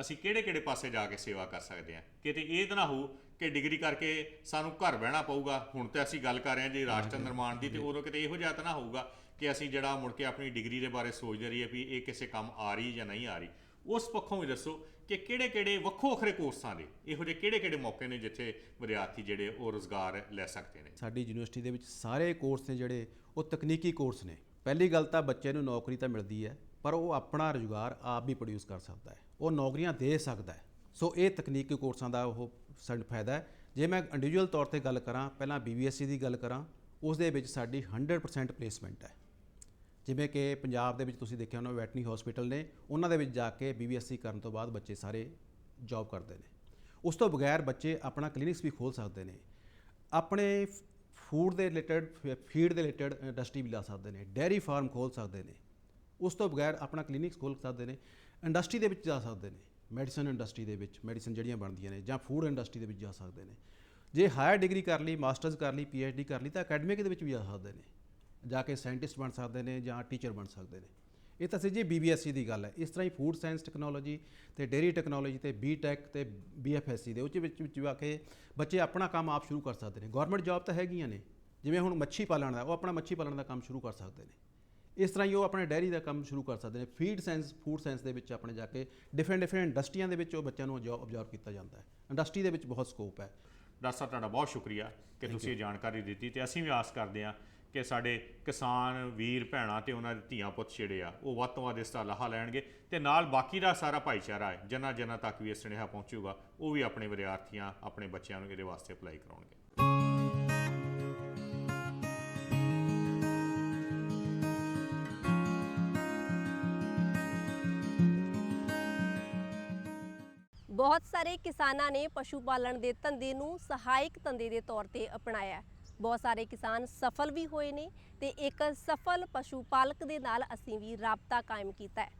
ਅਸੀਂ ਕਿਹੜੇ ਕਿਹੜੇ ਪਾਸੇ ਜਾ ਕੇ ਸੇਵਾ ਕਰ ਸਕਦੇ ਆ ਕਿਤੇ ਇਹ ਤਾਂ ਨਾ ਹੋ ਕਿ ਡਿਗਰੀ ਕਰਕੇ ਸਾਨੂੰ ਘਰ ਬਹਿਣਾ ਪਊਗਾ। ਹੁਣ ਤੇ ਅਸੀਂ ਗੱਲ ਕਰ ਰਹੇ ਹਾਂ ਜੀ ਰਾਸ਼ਟਰ ਨਿਰਮਾਣ ਦੀ ਤੇ ਉਦੋਂ ਕਿਤੇ ਇਹੋ ਜਿਹਾ ਤਾਂ ਨਾ ਹੋਊਗਾ ਕਿ ਅਸੀਂ ਜਿਹੜਾ ਮੁੜ ਕੇ ਆਪਣੀ ਡਿਗਰੀ ਦੇ ਬਾਰੇ ਸੋਚਦੇ ਰਹੀਏ ਵੀ ਇਹ ਕਿਸੇ ਕੰਮ ਆ ਰਹੀ ਜਾਂ ਨਹੀਂ ਆ ਰਹੀ। ਉਸ ਪੱਖੋਂ ਵੀ ਦੱਸੋ ਕਿ ਕਿਹੜੇ ਕਿਹੜੇ ਵੱਖੋ ਵੱਖਰੇ ਕੋਰਸਾਂ ਦੇ ਇਹੋ ਜਿਹੇ ਕਿਹੜੇ ਕਿਹੜੇ ਮੌਕੇ ਨੇ ਜਿੱਥੇ ਵਿਦਿਆਰਥੀ ਜਿਹੜੇ ਉਹ ਰੋਜ਼ਗਾਰ ਲੈ ਸਕਦੇ ਨੇ? ਸਾਡੀ ਯੂਨੀਵਰਸਿਟੀ ਦੇ ਵਿੱਚ ਸਾਰੇ ਕੋਰਸ ਨੇ ਜਿਹੜੇ ਉਹ ਤਕਨੀਕੀ ਕੋਰਸ ਨੇ। ਪਹਿਲੀ ਗੱਲ ਤਾਂ ਬੱਚੇ ਨੂੰ ਨੌਕਰੀ ਤਾਂ ਮਿਲਦੀ ਹੈ ਪਰ ਉਹ ਆਪਣਾ ਰੁਜ਼ਗਾਰ ਆਪ ਵੀ ਪ੍ਰੋਡਿਊਸ ਕਰ ਸਕਦਾ ਹੈ। ਉਹ ਨੌਕਰੀਆਂ ਦੇ ਸਕਦਾ ਹੈ। ਸੋ ਇਹ ਤਕਨੀਕੀ ਕੋਰਸਾਂ ਦਾ ਉਹ ਸਾਨੂੰ ਫਾਇਦਾ ਹੈ। ਜੇ ਮੈਂ ਇੰਡੀਵਿਜੂਅਲ ਤੌਰ ਤੇ ਗੱਲ ਕਰਾਂ, ਪਹਿਲਾਂ ਬੀਬੀਐਸਸੀ ਦੀ ਗੱਲ ਕਰਾਂ ਉਸ ਦੇ ਵਿੱਚ ਸਾਡੀ 100% ਪਲੇਸਮੈਂਟ ਹੈ। ਜਿਵੇਂ ਕਿ ਪੰਜਾਬ ਦੇ ਵਿੱਚ ਤੁਸੀਂ ਦੇਖਿਆ ਹੋਣਾ, ਵੈਟਨੀ ਹਸਪੀਟਲ ਨੇ, ਉਹਨਾਂ ਦੇ ਵਿੱਚ ਜਾ ਕੇ ਬੀਬੀਐਸਸੀ ਕਰਨ ਤੋਂ ਬਾਅਦ ਬੱਚੇ ਸਾਰੇ ਜੌਬ ਕਰਦੇ ਨੇ। ਉਸ ਤੋਂ ਬਗੈਰ ਬੱਚੇ ਆਪਣਾ ਕਲੀਨਿਕਸ ਵੀ ਖੋਲ ਸਕਦੇ ਨੇ। ਆਪਣੇ ਫੂਡ ਦੇ ਰਿਲੇਟਡ ਫੀਡ ਦੇ ਰਿਲੇਟਡ ਇੰਡਸਟਰੀ ਵੀ ਲਾ ਸਕਦੇ ਨੇ ਡੇਅਰੀ ਫਾਰਮ ਖੋਲ ਸਕਦੇ ਨੇ। ਉਸ ਤੋਂ ਬਗੈਰ ਆਪਣਾ ਕਲੀਨਿਕਸ ਖੋਲ ਸਕਦੇ ਨੇ ਇੰਡਸਟਰੀ ਦੇ ਵਿੱਚ ਜਾ ਸਕਦੇ ਨੇ। ਮੈਡੀਸਨ ਇੰਡਸਟਰੀ ਦੇ ਵਿੱਚ, ਮੈਡੀਸਨ ਜਿਹੜੀਆਂ ਬਣਦੀਆਂ ਨੇ ਜਾਂ ਫੂਡ ਇੰਡਸਟਰੀ ਦੇ ਵਿੱਚ ਜਾ ਸਕਦੇ ਨੇ। ਜੇ ਹਾਇਰ ਡਿਗਰੀ ਕਰ ਲਈ, ਮਾਸਟਰਸ ਕਰ ਲਈ, ਪੀਐਚਡੀ ਕਰ ਲਈ ਤਾਂ ਅਕੈਡਮਿਕ ਦੇ ਵਿੱਚ ਵੀ ਜਾ ਸਕਦੇ ਨੇ। ਜਾ ਕੇ ਸਾਇੰਟਿਸਟ ਬਣ ਸਕਦੇ ਨੇ ਜਾਂ ਟੀਚਰ ਬਣ ਸਕਦੇ ਨੇ। ਇਹ ਤਾਂ ਸੀ ਜੀ ਬੀਬੀਐਸਸੀ ਦੀ ਗੱਲ ਹੈ। ਇਸ ਤਰ੍ਹਾਂ ਹੀ ਫੂਡ ਸਾਇੰਸ ਟੈਕਨੋਲੋਜੀ ਤੇ ਡੇਰੀ ਟੈਕਨੋਲੋਜੀ ਤੇ ਬੀਟੈਕ ਤੇ ਬੀਐਫਐਸਸੀ ਦੇ ਉੱਚ ਵਿੱਚ ਵਿੱਚ ਆ ਕੇ ਬੱਚੇ ਆਪਣਾ ਕੰਮ ਆਪ ਸ਼ੁਰੂ ਕਰ ਸਕਦੇ ਨੇ। ਗਵਰਨਮੈਂਟ ਜੌਬ ਤਾਂ ਹੈਗੀਆਂ ਨੇ। ਜਿਵੇਂ ਹੁਣ ਮੱਛੀ ਪਾਲਣ ਦਾ, ਉਹ ਆਪਣਾ ਮੱਛੀ ਪਾਲਣ ਦਾ ਕੰਮ ਸ਼ੁਰੂ ਕਰ ਸਕਦੇ ਨੇ। ਇਸ ਤਰ੍ਹਾਂ ਹੀ ਉਹ ਆਪਣੇ ਡੈਰੀ ਦਾ ਕੰਮ ਸ਼ੁਰੂ ਕਰ ਸਕਦੇ ਨੇ। ਫੀਡ ਸਾਇੰਸ ਫੂਡ ਸਾਇੰਸ ਦੇ ਵਿੱਚ ਆਪਣੇ ਜਾ ਕੇ ਡਿਫਰੈਂਟ ਡਿਫਰੈਂਟ ਇੰਡਸਟਰੀਆਂ ਦੇ ਵਿੱਚ ਉਹ ਬੱਚਿਆਂ ਨੂੰ ਜੌਬ ਅਬਜ਼ਰਵ ਕੀਤਾ ਜਾਂਦਾ ਹੈ। ਇੰਡਸਟਰੀ ਦੇ ਵਿੱਚ ਬਹੁਤ ਸਕੋਪ ਹੈ। ਡਾਕਟਰ ਸਾਹਿਬ ਤੁਹਾਡਾ ਬਹੁਤ ਸ਼ੁਕਰੀਆ ਕਿ ਤੁਸੀਂ ਇਹ ਜਾਣਕਾਰੀ ਦਿੱਤੀ ਤੇ ਅਸੀਂ ਵੀ ਆਸ ਕਰਦੇ ਹਾਂ ਕਿ ਸਾਡੇ ਕਿਸਾਨ ਵੀਰ ਭੈਣਾਂ ਤੇ ਉਹਨਾਂ ਦੇ ਧੀਆਂ ਪੁੱਤ ਜਿਹੜੇ ਆ ਉਹ ਵੱਧ ਤੋਂ ਵੱਧ ਇਸ ਦਾ ਲਾਹਾ ਲੈਣਗੇ ਤੇ ਨਾਲ ਬਾਕੀ ਦਾ ਸਾਰਾ ਭਾਈਚਾਰਾ ਹੈ ਜਿਨ੍ਹਾਂ ਜਿਨ੍ਹਾਂ ਤੱਕ ਵੀ ਇਹ ਸੁਨੇਹਾ ਪਹੁੰਚੂਗਾ ਉਹ ਵੀ ਆਪਣੇ ਵਿਦਿਆਰਥੀਆਂ ਆਪਣੇ ਬੱਚਿਆਂ ਨੂੰ ਇਹਦੇ ਵਾਸਤੇ ਅਪਲਾਈ ਕਰਾਉਣਗੇ। ਬਹੁਤ ਸਾਰੇ ਕਿਸਾਨਾਂ ਨੇ ਪਸ਼ੂ ਪਾਲਣ ਦੇ ਧੰਦੇ ਨੂੰ ਸਹਾਇਕ ਧੰਦੇ ਦੇ ਤੌਰ ਤੇ ਅਪਣਾਇਆ ਬਹੁਤ ਸਾਰੇ ਕਿਸਾਨ ਸਫਲ ਵੀ ਹੋਏ ਨੇ ਤੇ ਇੱਕ ਸਫਲ ਪਸ਼ੂ ਪਾਲਕ ਦੇ ਨਾਲ ਅਸੀਂ ਵੀ ਰਾਬਤਾ ਕਾਇਮ ਕੀਤਾ ਹੈ।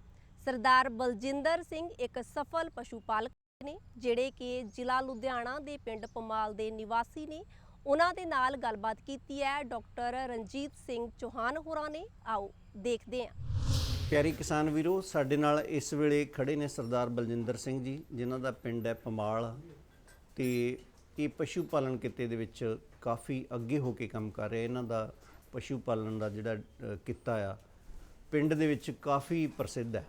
ਸਰਦਾਰ ਬਲਜਿੰਦਰ ਸਿੰਘ ਇੱਕ ਸਫਲ ਪਸ਼ੂ ਪਾਲਕ ਨੇ, ਜਿਹੜੇ ਕਿ ਜ਼ਿਲ੍ਹਾ ਲੁਧਿਆਣਾ ਦੇ ਪਿੰਡ ਪਮਾਲ ਦੇ ਨਿਵਾਸੀ ਨੇ। ਉਹਨਾਂ ਦੇ ਨਾਲ ਗੱਲਬਾਤ ਕੀਤੀ ਹੈ। ਡਾਕਟਰ ਰਣਜੀਤ ਸਿੰਘ ਚੌਹਾਨ ਹੋਰਾਂ ਨੇ। ਆਓ ਦੇਖਦੇ ਹਾਂ। ਪਿਆਰੀ ਕਿਸਾਨ ਵੀਰੋ, ਸਾਡੇ ਨਾਲ ਇਸ ਵੇਲੇ ਖੜੇ ਨੇ ਸਰਦਾਰ ਬਲਜਿੰਦਰ ਸਿੰਘ ਜੀ, ਜਿਨ੍ਹਾਂ ਦਾ ਪਿੰਡ ਹੈ ਪਮਾਲ ਤੇ ਇਹ ਪਸ਼ੂ ਪਾਲਣ ਕਿੱਤੇ ਦੇ ਵਿੱਚ ਕਾਫੀ ਅੱਗੇ ਹੋ ਕੇ ਕੰਮ ਕਰ ਰਹੇ ਇਹਨਾਂ ਦਾ ਪਸ਼ੂ ਪਾਲਣ ਦਾ ਜਿਹੜਾ ਕਿੱਤਾ ਆ, ਪਿੰਡ ਦੇ ਵਿੱਚ ਕਾਫੀ ਪ੍ਰਸਿੱਧ ਹੈ।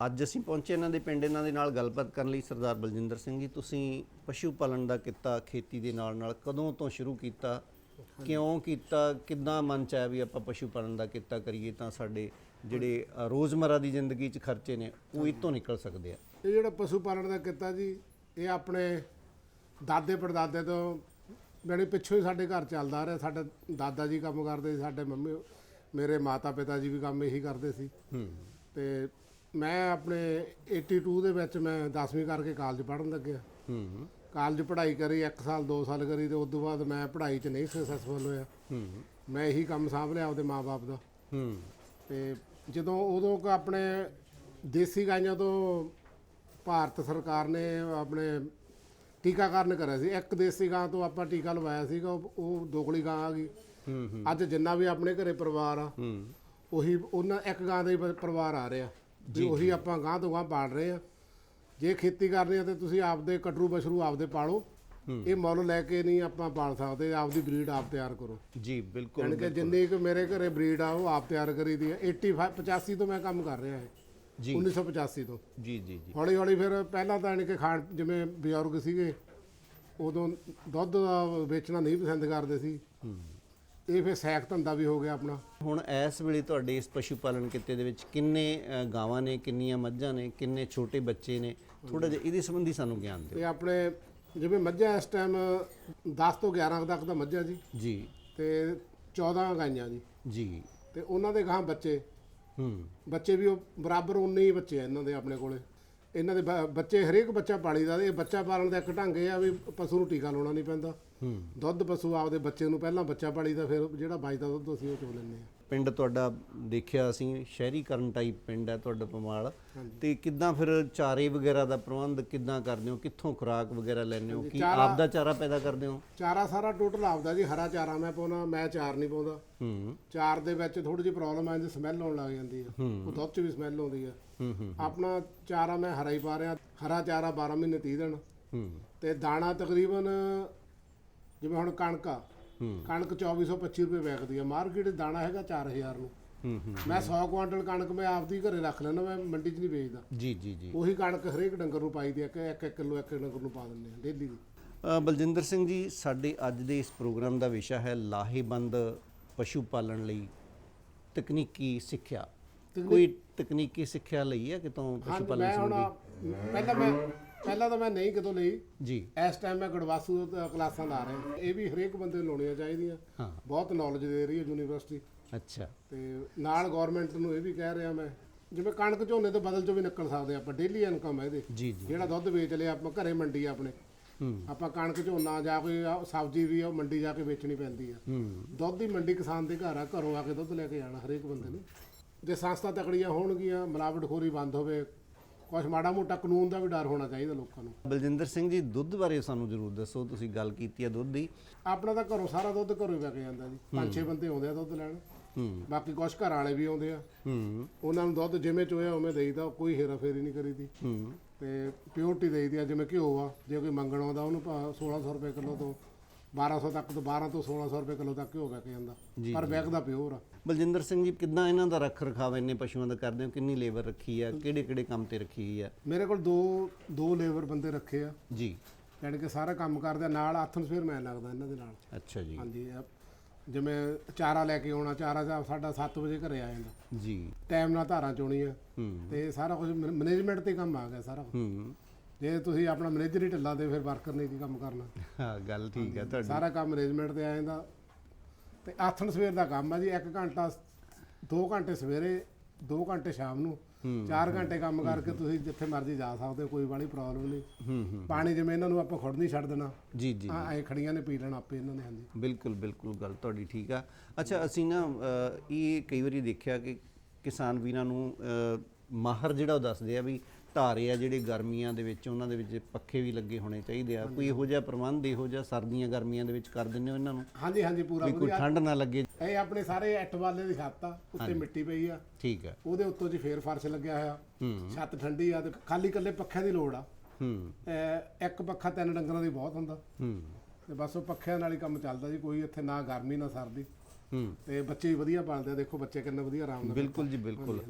ਅੱਜ ਅਸੀਂ ਪਹੁੰਚੇ ਇਹਨਾਂ ਦੇ ਪਿੰਡ, ਇਹਨਾਂ ਦੇ ਨਾਲ ਗੱਲਬਾਤ ਕਰਨ ਲਈ। ਸਰਦਾਰ ਬਲਜਿੰਦਰ ਸਿੰਘ ਜੀ, ਤੁਸੀਂ ਪਸ਼ੂ ਪਾਲਣ ਦਾ ਕਿੱਤਾ ਖੇਤੀ ਦੇ ਨਾਲ ਨਾਲ ਕਦੋਂ ਤੋਂ ਸ਼ੁਰੂ ਕੀਤਾ, ਕਿਉਂ ਕੀਤਾ, ਕਿੱਦਾਂ ਮਨ ਚ ਆਇਆ ਵੀ ਆਪਾਂ ਪਸ਼ੂ ਪਾਲਣ ਦਾ ਕਿੱਤਾ ਕਰੀਏ ਤਾਂ ਸਾਡੇ ਜਿਹੜੇ ਅ, ਰੋਜ਼ਮਰਰਾ ਦੀ ਜ਼ਿੰਦਗੀ 'ਚ ਖਰਚੇ ਨੇ ਉਹ ਇਹ ਤੋਂ ਨਿਕਲ ਸਕਦੇ ਆ। ਇਹ ਜਿਹੜਾ ਪਸ਼ੂ ਪਾਲਣ ਦਾ ਕੀਤਾ ਜੀ ਇਹ ਆਪਣੇ ਦਾਦੇ ਪੜਦਾਦੇ ਤੋਂ ਬੜੇ ਪਿੱਛੋਂ ਹੀ ਸਾਡੇ ਘਰ ਚੱਲਦਾ ਆ ਰਿਹਾ ਸਾਡੇ ਦਾਦਾ ਜੀ ਕੰਮ ਕਰਦੇ ਸੀ ਸਾਡੇ ਮੰਮੀ ਮੇਰੇ ਮਾਤਾ ਪਿਤਾ ਜੀ ਵੀ ਕੰਮ ਇਹੀ ਕਰਦੇ ਸੀ। ਤੇ ਮੈਂ ਆਪਣੇ 82 ਦੇ ਵਿੱਚ ਮੈਂ 10ਵੀਂ ਕਰਕੇ ਕਾਲਜ ਪੜ੍ਹਨ ਲੱਗਿਆ। ਹੂੰ। ਕਾਲਜ ਪੜ੍ਹਾਈ ਕਰੀ 1 ਸਾਲ 2 ਸਾਲ ਕਰੀ ਤੇ ਉਸ ਤੋਂ ਬਾਅਦ ਮੈਂ ਪੜ੍ਹਾਈ 'ਚ ਨਹੀਂ ਸਕਸੈਸਫੁਲ ਹੋਇਆ। ਹੂੰ। ਮੈਂ ਇਹੀ ਕੰਮ ਸਾਂਭ ਲਿਆ ਆਪਦੇ ਮਾਪੇ ਦਾ। ਹੂੰ। ਤੇ ਜਦੋਂ ਉਦੋਂ ਕ ਆਪਣੇ ਦੇਸੀ ਗਾਈਆਂ ਤੋਂ ਭਾਰਤ ਸਰਕਾਰ ਨੇ ਆਪਣੇ ਟੀਕਾਕਰਨ ਕਰਿਆ ਸੀ। ਇੱਕ ਦੇਸੀ ਗਾਂ ਤੋਂ ਆਪਾਂ ਟੀਕਾ ਲਵਾਇਆ ਸੀਗਾ ਉਹ- ਉਹ ਦੋਗਲੀ ਗਾਂ ਆ ਗਈ। ਹੂੰ ਹੂੰ। ਅੱਜ ਜਿੰਨਾ ਵੀ ਆਪਣੇ ਘਰੇ ਪਰਿਵਾਰ ਆ ਹੂੰ। ਉਹੀ ਉਹਨਾਂ ਇੱਕ ਗਾਂ ਦਾ ਹੀ ਪ- ਪਰਿਵਾਰ ਆ ਰਿਹਾ ਵੀ ਉਹੀ ਆਪਾਂ ਗਾਂ ਤੋਂ ਗਾਂ ਪਾਲ ਰਹੇ ਆ। ਜੇ ਖੇਤੀ ਕਰਨੀ ਆ ਤੇ ਤੁਸੀਂ ਆਪਦੇ ਕਟਰੂ ਬਸ਼ਰੂ ਆਪਦੇ ਪਾਲੋ। ਇਹ ਮੁੱਲ ਲੈ ਕੇ ਨਹੀਂ ਆਪਾਂ ਪਾਲ ਸਕਦੇ ਆਪਦੀ ਬਰੀਡ ਆਪ ਤਿਆਰ ਕਰੋ। ਜੀ ਬਿਲਕੁਲ ਯਾਨੀ ਕਿ ਜਿੰਨੀ ਕੁ ਮੇਰੇ ਘਰੇ ਬਰੀਡ ਆ ਉਹ ਆਪ ਤਿਆਰ ਕਰੀ ਦੀ ਹੈ 85 85 ਤੋਂ ਮੈਂ ਕੰਮ ਕਰ ਰਿਹਾ ਹਾਂ ਜੀ। 1985 ਤੋਂ। ਜੀ ਜੀ ਜੀ। ਹੌਲੀ ਹੌਲੀ ਫਿਰ ਪਹਿਲਾਂ ਤਾਂ ਯਾਨੀ ਕਿ ਖਾਣ ਜਿਵੇਂ ਬਜ਼ੁਰਗ ਸੀਗੇ ਉਦੋਂ ਦੁੱਧ ਦਾ ਵੇਚਣਾ ਨਹੀਂ ਪਸੰਦ ਕਰਦੇ ਸੀ। ਇਹ ਫਿਰ ਸੈਕ ਧੰਦਾ ਵੀ ਹੋ ਗਿਆ ਆਪਣਾ। ਹੁਣ ਇਸ ਵੇਲੇ ਤੁਹਾਡੇ ਇਸ ਪਸ਼ੂ ਪਾਲਣ ਕਿੱਤੇ ਦੇ ਵਿੱਚ ਕਿੰਨੇ ਗਾਵਾਂ ਨੇ ਕਿੰਨੀਆਂ ਮੱਝਾਂ ਨੇ ਕਿੰਨੇ ਛੋਟੇ ਬੱਚੇ ਨੇ? ਥੋੜਾ ਜਿਹਾ ਇਹਦੇ ਸੰਬੰਧੀ ਸਾਨੂੰ ਗਿਆਨ ਦਿਓ। ਤੇ ਆਪਣੇ ਜਿਵੇਂ ਮੱਝਾਂ ਇਸ ਟਾਈਮ 10 ਤੋਂ 11 ਤੱਕ ਦਾ ਮੱਝਾਂ ਜੀ। ਜੀ। ਤੇ 14 ਗਾਈਆਂ ਜੀ। ਜੀ। ਤੇ ਉਹਨਾਂ ਦੇ ਗਾਂ ਬੱਚੇ। ਹੂੰ। ਬੱਚੇ ਵੀ ਉਹ ਬਰਾਬਰ ਉਨੇ ਹੀ ਬੱਚੇ ਆ ਇਹਨਾਂ ਦੇ ਆਪਣੇ ਕੋਲੇ। ਇਹਨਾਂ ਦੇ ਬ- ਬੱਚੇ ਹਰੇਕ ਬੱਚਾ ਪਾਲੀਦਾ ਇਹ ਬੱਚਾ ਪਾਲਣ ਦਾ ਇੱਕ ਢੰਗ ਇਹ ਆ ਵੀ ਪਸ਼ੂ ਨੂੰ ਟੀਕਾ ਲਾਉਣਾ ਨਹੀਂ ਪੈਂਦਾ। ਹੂੰ। ਦੁੱਧ ਪਸ਼ੂ ਆਪਦੇ ਬੱਚੇ ਨੂੰ ਪਹਿਲਾਂ ਬੱਚਾ ਪਾਲੀਦਾ ਫਿਰ ਜਿਹੜਾ ਬਚਦਾ ਦੁੱਧ ਅਸੀਂ ਉਹ ਚੋ ਲੈਂਦੇ ਆ। ਪਿੰਡ ਤੁਹਾਡਾ ਦੇਖਿਆ ਅਸੀਂ ਸ਼ਹਿਰੀਕਰਨ ਟਾਈਪ ਪਿੰਡ ਹੈ ਤੁਹਾਡਾ ਪਮਾਲ ਤੇ ਕਿੱਦਾਂ ਫਿਰ ਚਾਰੇ ਵਗੈਰਾ ਦਾ ਪ੍ਰਬੰਧ ਕਿੱਦਾਂ ਕਰਦੇ ਹੋ? ਕਿੱਥੋਂ ਖੁਰਾਕ ਵਗੈਰਾ ਲੈਂਦੇ ਹੋ? ਕੀ ਆਪ ਦਾ ਚਾਰਾ ਪੈਦਾ ਕਰਦੇ ਹੋ? ਚਾਰਾ ਸਾਰਾ ਟੋਟਲ ਆਪਦਾ ਜੀ ਹਰਾ ਚਾਰਾ ਮੈਂ ਪਾਉਣਾ ਮੈਂ ਚਾਰ ਨਹੀਂ ਪਾਉਂਦਾ। ਹੂੰ। ਚਾਰ ਦੇ ਵਿੱਚ ਥੋੜੀ ਜਿਹੀ ਪ੍ਰੋਬਲਮ ਆ ਜਾਂਦੀ ਸਮੈਲ ਆਉਣ ਲੱਗ ਜਾਂਦੀ ਆ। ਉਹ ਦੁੱਧ 'ਚ ਵੀ ਸਮੈਲ ਆਉਂਦੀ ਆ। ਹੂੰ ਹੂੰ ਆਪਣਾ ਚਾਰਾ ਮੈਂ ਹਰਾ ਹੀ ਪਾ ਰਿਹਾ। ਹਰਾ ਚਾਰਾ 12 ਮਹੀਨੇ 30 ਦਿਨ। ਹੂੰ। ਤੇ ਦਾਣਾ ਤਕਰੀਬਨ ਜਿਵੇਂ ਹੁਣ ਕਣਕ ਆ ਹੂੰ। ਕਣਕ 2425 ਰੁਪਏ ਵਿਕਦੀ ਆ। ਮਾਰਕੀਟ ਦਾਣਾ ਹੈਗਾ 4000 ਨੂੰ। ਹੂੰ ਹੂੰ ਮੈਂ 100 ਕੁਆਂਟਲ ਕਣਕ ਮੈਂ ਆਪਦੀ ਘਰੇ ਰੱਖ ਲੈਣਾ ਮੈਂ ਮੰਡੀ 'ਚ ਨਹੀਂ ਵੇਚਦਾ। ਜੀ ਜੀ ਜੀ। ਉਹੀ ਕਣਕ ਹਰੇਕ ਡੰਗਰ ਨੂੰ ਪਾਈ ਦੀ ਇੱਕ ਇੱਕ ਕਿਲੋ ਇੱਕ ਡੰਗਰ ਨੂੰ ਪਾ ਦਿੰਦੇ ਆ ਡੇਲੀ ਦੀ। ਬਲਜਿੰਦਰ ਸਿੰਘ ਜੀ ਸਾਡੇ ਅੱਜ ਦੇ ਇਸ ਪ੍ਰੋਗਰਾਮ ਦਾ ਵਿਸ਼ਾ ਹੈ ਲਾਹੇਬੰਦ ਪਸ਼ੂ ਪਾਲਣ ਲਈ ਤਕਨੀਕੀ ਸਿੱਖਿਆ। ਕੋਈ ਤਕਨੀਕੀ ਸਿੱਖਿਆ ਲਈ ਹੈ ਕਿਤੋਂ ਪਸ਼ੂ ਪਾਲਣ ਸੰਬੰਧੀ? ਪਹਿਲਾਂ ਮੈਂ ਪਹਿਲਾਂ ਤਾਂ ਮੈਂ ਨਹੀਂ ਕਿਤੋਂ ਲਈ। ਜੀ। ਇਸ ਟਾਈਮ ਮੈਂ ਗੜਵਾਸੂ ਤੋਂ ਕਲਾਸਾਂ ਲਾ ਰਿਹਾ। ਇਹ ਵੀ ਹਰੇਕ ਬੰਦੇ ਨੂੰ ਲਾਉਣੀਆਂ ਚਾਹੀਦੀਆਂ। ਹਾਂ। ਬਹੁਤ ਨੌਲੇਜ ਦੇ ਰਹੀ ਹੈ ਯੂਨੀਵਰਸਿਟੀ ਅੱਛਾ। ਤੇ ਨਾਲ ਗਵਰਨਮੈਂਟ ਨੂੰ ਇਹ ਵੀ ਕਹਿ ਰਿਹਾ ਮੈਂ ਜਿਵੇਂ ਕਣਕ ਝੋਨੇ ਤੋਂ ਬਦਲ ਚੋਂ ਵੀ ਨਿਕਲ ਸਕਦੇ ਆਪਾਂ ਡੇਲੀ ਇਨਕਮ ਹੈ ਇਹਦੇ। ਜੀ ਜੀ। ਜਿਹੜਾ ਦੁੱਧ ਵੇਚ ਲਿਆ ਆਪਾਂ ਘਰੇ ਮੰਡੀ ਆ ਆਪਣੇ। ਹੂੰ। ਆਪਾਂ ਕਣਕ ਝੋਨਾ ਜਾ ਕੋਈ ਸਬਜ਼ੀ ਵੀ ਆ ਉਹ ਮੰਡੀ ਜਾ ਕੇ ਵੇਚਣੀ ਪੈਂਦੀ ਆ। ਹੂੰ। ਦੁੱਧ ਦੀ ਮੰਡੀ ਕਿਸਾਨ ਦੇ ਘਰ ਆ ਘਰੋਂ ਆ ਕੇ ਦੁੱਧ ਲੈ ਕੇ ਜਾਣਾ ਹਰੇਕ ਬੰਦੇ ਨੂੰ। ਜੇ ਸੰਸਥਾ ਤਕੜੀਆਂ ਹੋਣਗੀਆਂ ਮਿਲਾਵਟਖੋਰੀ ਬੰਦ ਹੋਵੇ ਕੁਛ ਮਾੜਾ ਮੋਟਾ ਕਾਨੂੰਨ ਦਾ ਵੀ ਡਰ ਹੋਣਾ ਚਾਹੀਦਾ ਲੋਕਾਂ ਨੂੰ। ਬਲਜਿੰਦਰ ਸਿੰਘ ਜੀ ਦੁੱਧ ਬਾਰੇ ਸਾਨੂੰ ਜ਼ਰੂਰ ਦੱਸੋ ਤੁਸੀਂ ਗੱਲ ਕੀਤੀ ਹੈ ਦੁੱਧ ਦੀ। ਆਪਣਾ ਤਾਂ ਘਰੋਂ ਸਾਰਾ ਦੁੱਧ ਘਰੋਂ ਹੀ ਵਿਕ ਜਾਂਦਾ ਜੀ। ਪੰਜ ਛੇ ਬੰਦੇ ਆਉਂਦੇ ਆ ਦੁੱਧ ਲੈਣ। ਹੂੰ। ਬਾਕੀ ਕੁਛ ਘਰ ਵਾਲੇ ਵੀ ਆਉਂਦੇ ਆ। ਹੂੰ। ਉਹਨਾਂ ਨੂੰ ਦੁੱਧ ਜਿਵੇਂ ਚੋਇਆ ਉਵੇਂ ਦੇਈਦਾ ਕੋਈ ਹੇਰਾ ਫੇਰੀ ਨਹੀਂ ਕਰੀਦੀ। ਹੂੰ। ਤੇ ਪਿਓਰਟੀ ਦੇਈਦੀ ਆ ਜਿਵੇਂ ਘਿਓ ਆ ਜੇ ਕੋਈ ਮੰਗਣ ਆਉਂਦਾ ਉਹਨੂੰ ਭਾ- 1600 ਰੁਪਏ ਕਿਲੋ ਤੋਂ 1200 ਤੱਕ ਤੋਂ 12 ਤੋਂ 1600 ਰੁਪਏ ਕਿਲੋ ਤੱਕ ਘਿਓ ਵਿਕ ਜਾਂਦਾ ਜੀ, ਪਰ ਵਿਕਦਾ ਪਿਓਰ ਆ। ਬਲਜਿੰਦਰ ਸਿੰਘ ਜੀ ਕਿੱਦਾਂ ਇਹਨਾਂ ਦਾ ਰੱਖ ਰਖਾਵ ਇੰਨੇ ਪਸ਼ੂਆਂ ਦਾ ਕਰਦੇ ਹੋ? ਕਿੰਨੀ ਲੇਬਰ ਰੱਖੀ ਆ? ਕਿਹੜੇ ਕਿਹੜੇ ਕੰਮ ਤੇ ਰੱਖੀ ਆ? ਮੇਰੇ ਕੋਲ ਦੋ ਦੋ ਲੇਬਰ ਬੰਦੇ ਰੱਖੇ ਆ। ਜੀ। ਯਾਨੀ ਕਿ ਸਾਰਾ ਕੰਮ ਕਰਦੇ ਆ। ਨਾਲ ਆਥਨਸਫੇਅਰ ਮੈਂ ਲੱਗਦਾ ਇਹਨਾਂ ਦੇ ਨਾਲ। ਅੱਛਾ ਜੀ। ਹਾਂਜੀ ਜਿਵੇਂ ਚਾਰਾ ਲੈ ਕੇ ਆਉਣਾ ਚਾਰਾ ਸਾ- ਸਾਡਾ 7 ਵਜੇ ਘਰੇ ਆ ਜਾਂਦਾ। ਜੀ। ਟਾਈਮ ਨਾਲ ਧਾਰਾਂ ਚੋਣੀਆਂ। ਹੂੰ। ਤੇ ਸਾਰਾ ਕੁਝ ਮੈਨੇਜਮੈਂਟ ਤੇ ਕੰਮ ਆ ਗਿਆ ਸਾਰਾ ਕੁਛ। ਹੂੰ। ਜੇ ਤੁਸੀਂ ਆਪਣਾ ਮੈਨੇਜਰ ਹੀ ਢਿੱਲਾ ਤੇ ਫਿਰ ਵਰਕਰ ਨੇ ਕੀ ਕੰਮ ਕਰਨਾ? ਹਾਂ ਗੱਲ ਠੀਕ ਹੈ ਤੁਹਾਡੀ। ਸਾਰਾ ਕੰਮ ਮੈਨੇਜਮੈਂਟ ਤੇ ਆ ਜਾਂਦਾ ਤੇ ਆਥਣ ਸਵੇਰ ਦਾ ਕੰਮ ਆ ਜੀ 1 ਘੰਟਾ 2 ਘੰਟੇ ਸਵੇਰੇ 2 ਘੰਟੇ ਸ਼ਾਮ ਨੂੰ 4 ਘੰਟੇ ਕੰਮ ਕਰਕੇ ਤੁਸੀਂ ਜਿੱਥੇ ਮਰਜ਼ੀ ਜਾ ਸਕਦੇ ਹੋ ਕੋਈ ਵਾਲੀ ਪ੍ਰੋਬਲਮ ਨਹੀਂ। ਹੂੰ ਹੂੰ। ਪਾਣੀ ਜਿਵੇਂ ਇਹਨਾਂ ਨੂੰ ਆਪਾਂ ਖੁੜ ਨਹੀਂ ਛੱਡ ਦੇਣਾ। ਜੀ ਜੀ ਐ ਖੜੀਆਂ ਨੇ ਪੀ ਲੈਣਾ ਆਪੇ ਇਹਨਾਂ ਨੇ ਹਾਂਜੀ। ਬਿਲਕੁਲ ਬਿਲਕੁਲ ਗੱਲ ਤੁਹਾਡੀ ਠੀਕ ਆ। ਅੱਛਾ ਅਸੀਂ ਨਾ ਇਹ ਕਈ ਵਾਰੀ ਦੇਖਿਆ ਕਿ ਕਿਸਾਨ ਵੀਰਾਂ ਨੂੰ ਮਾਹਰ ਜਿਹੜਾ ਉਹ ਦੱਸਦੇ ਆ ਵੀ ਧਾਰੇ ਆ ਜਿਹੜੇ ਗਰਮੀਆਂ ਦੇ ਵਿੱਚ ਉਹਨਾਂ ਦੇ ਵਿੱਚ ਪੱਖੇ ਵੀ ਲੱਗੇ ਹੋਣੇ ਚਾਹੀਦੇ ਆ। ਕੋਈ ਇਹੋ ਜਿਹਾ ਪ੍ਰਬੰਧ ਇਹੋ ਜਿਹਾ ਸਰਦੀਆਂ ਗਰਮੀਆਂ ਦੇ ਵਿੱਚ ਕਰ ਦਿੰਦੇ ਹੋ ਇਹਨਾਂ ਨੂੰ? ਹਾਂਜੀ ਹਾਂਜੀ ਪੂਰਾ ਵੀ ਕੋਈ ਠੰਡ ਨਾ ਲੱਗੇ। ਇਹ ਆਪਣੇ ਸਾਰੇ ਇੱਟ ਵਾਲੇ ਦੀ ਛੱਤ ਆ ਉੱਤੇ ਮਿੱਟੀ ਪਈ ਆ। ਠੀਕ ਆ। ਉਹਦੇ ਉੱਤੋਂ ਜੀ ਫੇਰ ਫਰਸ਼ ਲੱਗਿਆ ਹੋਇਆ। ਛੱਤ ਠੰਡੀ ਆ ਤੇ ਖਾਲੀ ਇਕੱਲੇ ਪੱਖਿਆਂ ਦੀ ਲੋੜ ਆ। ਹੂੰ। ਇੱਕ ਪੱਖਾ ਤਿੰਨ ਡੰਗਰਾਂ ਦੀ ਬਹੁਤ ਹੁੰਦਾ। ਹੂੰ। ਤੇ ਬਸ ਉਹ ਪੱਖਿਆਂ ਨਾਲ ਹੀ ਕੰਮ ਚੱਲਦਾ ਜੀ ਕੋਈ ਇੱਥੇ ਨਾ ਗਰਮੀ ਨਾ ਸਰਦੀ। ਹੂੰ। ਤੇ ਬੱਚੇ ਵੀ ਵਧੀਆ ਪਾਲਦੇ ਆ ਦੇਖੋ ਬੱਚੇ ਕਿੰਨੇ ਵਧੀਆ ਆਰਾਮ ਨਾਲ ਬਿਲਕੁਲ ਜੀ ਬਿਲਕੁਲ।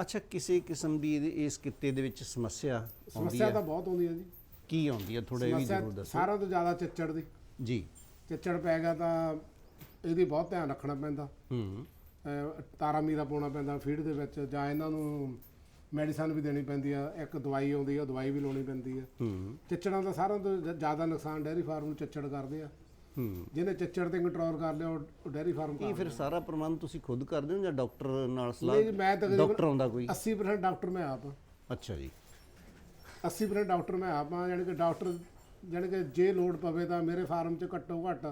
ਅੱਛਾ ਕਿਸੇ ਕਿਸਮ ਦੀ ਇਹਦੇ- ਇਸ ਕਿੱਤੇ ਦੇ ਵਿੱਚ ਸਮੱਸਿਆ ਆਉਂਦੀ ਸਮੱਸਿਆ ਹੈ? ਤਾਂ ਬਹੁਤ ਆਉਂਦੀ ਆ ਜੀ। ਕੀ ਆਉਂਦੀ ਹੈ? ਥੋੜਾ ਇਹ ਵੀ ਸਮੱਸਿਆ ਜ਼ਰੂਰ ਦੱਸੋ। ਸਾਰਿਆਂ ਤੋਂ ਜ਼ਿਆਦਾ ਚੱਚੜ ਦੀ। ਜੀ। ਚੱਚੜ ਪੈ ਗਿਆ ਤਾਂ ਇਹਦੀ ਬਹੁਤ ਧਿਆਨ ਰੱਖਣਾ ਪੈਂਦਾ। ਹੂੰ। ਅਹ ਤਾਰਾ ਮੀਰਾ ਪਾਉਣਾ ਪੈਂਦਾ ਫੀਡ ਦੇ ਵਿੱਚ ਜਾਂ ਇਹਨਾਂ ਨੂੰ ਮੈਡੀਸਨ ਵੀ ਦੇਣੀ ਪੈਂਦੀ ਆ। ਇੱਕ ਦਵਾਈ ਆਉਂਦੀ ਆ ਦਵਾਈ ਵੀ ਲਾਉਣੀ ਪੈਂਦੀ ਆ। ਹੂੰ। ਚੱਚੜਾਂ ਦਾ ਸਾਰਿਆਂ ਤੋਂ ਜ- ਜ਼ਿਆਦਾ ਨੁਕਸਾਨ ਡੈਰੀ ਫਾਰਮ ਨੂੰ ਚੱਚੜ ਕਰਦੇ ਆ। ਹੂੰ ਜਿਹਨੇ ਚੱਚੜ ਤੇ ਕੰਟਰੋਲ ਕਰ ਲਿਆ ਉਹ ਡੈਰੀ ਫਾਰਮ ਇਹ ਕਰ ਫਿਰ ਸਾਰਾ ਪ੍ਰਬੰਧ ਤੁਸੀਂ ਖੁਦ ਕਰਦੇ ਹੋ ਜਾਂ ਡਾਕਟਰ ਨਾਲ ਨਹੀਂ ਸਲਾਹ ਮੈਂ ਤਕਰੀਬਨ ਡਾਕਟਰ ਆਉਂਦਾ ਕੋਈ? 80% ਡਾਕਟਰ ਮੈਂ ਆਪ। ਅੱਛਾ ਜੀ। 80% ਡਾਕਟਰ ਮੈਂ ਆਪ ਹਾਂ ਯਾਨੀ ਕਿ ਡਾਕਟਰ ਯਾਨੀ ਕਿ ਜੇ ਲੋਡ ਪਵੇ ਤਾਂ ਮੇਰੇ ਫਾਰਮ 'ਚ ਘੱਟੋ ਘੱਟ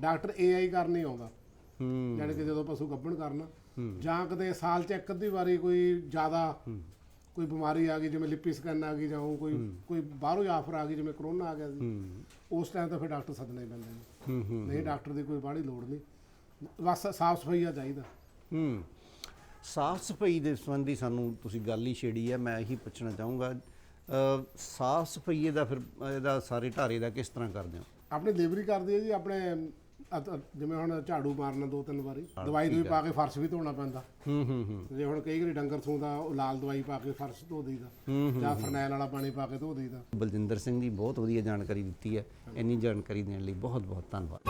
ਡਾਕਟਰ ਏਆਈ ਕਰਨ ਆਉਂਦਾ। ਹੂੰ। ਯਾਨੀ ਕਿ ਜਦੋਂ ਪਸ਼ੂ ਗੱਭਣ ਕਰਨਾ ਜਾਂ ਕਿਤੇ ਸਾਲ 'ਚ ਇੱਕ ਅੱਧੀ ਵਾਰੀ ਕੋਈ ਜ਼ਿਆਦਾ ਕੋਈ ਬਿਮਾਰੀ ਆ ਗਈ ਜਿਵੇਂ ਲਿਪੀ ਸਕਨ ਆ ਗਈ ਜਾਂ ਕੋਈ ਕੋਈ ਬਾਹਰੋਂ ਆਫਰ ਆ ਗਈ ਜਿਵੇਂ ਕਰੋਨਾ ਆ ਗਿਆ ਸੀ। ਉਸ ਟਾਈਮ ਤਾਂ ਫਿਰ ਡਾਕਟਰ ਸੱਦਣੇ ਪੈਂਦੇ ਨੇ। ਹੂੰ ਹੂੰ। ਨਹੀਂ ਡਾਕਟਰ ਦੀ ਕੋਈ ਬਾਹਲੀ ਲੋੜ ਨਹੀਂ। ਬਸ ਸਾਫ਼ ਸਫਾਈਆ ਚਾਹੀਦਾ। ਹੂੰ। ਸਾਫ਼ ਸਫ਼ਾਈ ਦੇ ਸੰਬੰਧੀ ਸਾਨੂੰ ਤੁਸੀਂ ਗੱਲ ਹੀ ਛੇੜੀ ਹੈ ਮੈਂ ਇਹੀ ਪੁੱਛਣਾ ਚਾਹੂੰਗਾ ਸਾਫ਼ ਸਫ਼ਾਈ ਦਾ ਫਿਰ ਇਹਦਾ ਸਾਰੇ ਢਾਰੇ ਦਾ ਕਿਸ ਤਰ੍ਹਾਂ ਕਰਦੇ ਹੋ? ਆਪਣੀ ਡਿਲੀਵਰੀ ਕਰਦੀ ਹੈ ਜੀ ਆਪਣੇ ਅਤ- ਅਤ- ਜਿਵੇਂ ਹੁਣ ਝਾੜੂ ਮਾਰਨਾ ਦੋ ਤਿੰਨ ਵਾਰੀ ਦਵਾਈ ਦੂਈ ਪਾ ਕੇ ਫਰਸ਼ ਵੀ ਧੋਣਾ ਪੈਂਦਾ। ਹੂੰ ਹੂੰ ਹੂੰ। ਜੇ ਹੁਣ ਕਈ ਵਾਰੀ ਡੰਗਰ ਸੂੰਦਾ ਉਹ ਲਾਲ ਦਵਾਈ ਪਾ ਕੇ ਫਰਸ਼ ਧੋ ਦਈਦਾ ਜਾਂ ਫਰਨੈਲ ਵਾਲਾ ਪਾਣੀ ਪਾ ਕੇ ਧੋ ਦਈਦਾ। ਬਲਜਿੰਦਰ ਸਿੰਘ ਜੀ ਬਹੁਤ ਵਧੀਆ ਜਾਣਕਾਰੀ ਦਿੱਤੀ ਹੈ। ਇੰਨੀ ਜਾਣਕਾਰੀ ਦੇਣ ਲਈ ਬਹੁਤ ਬਹੁਤ ਧੰਨਵਾਦ।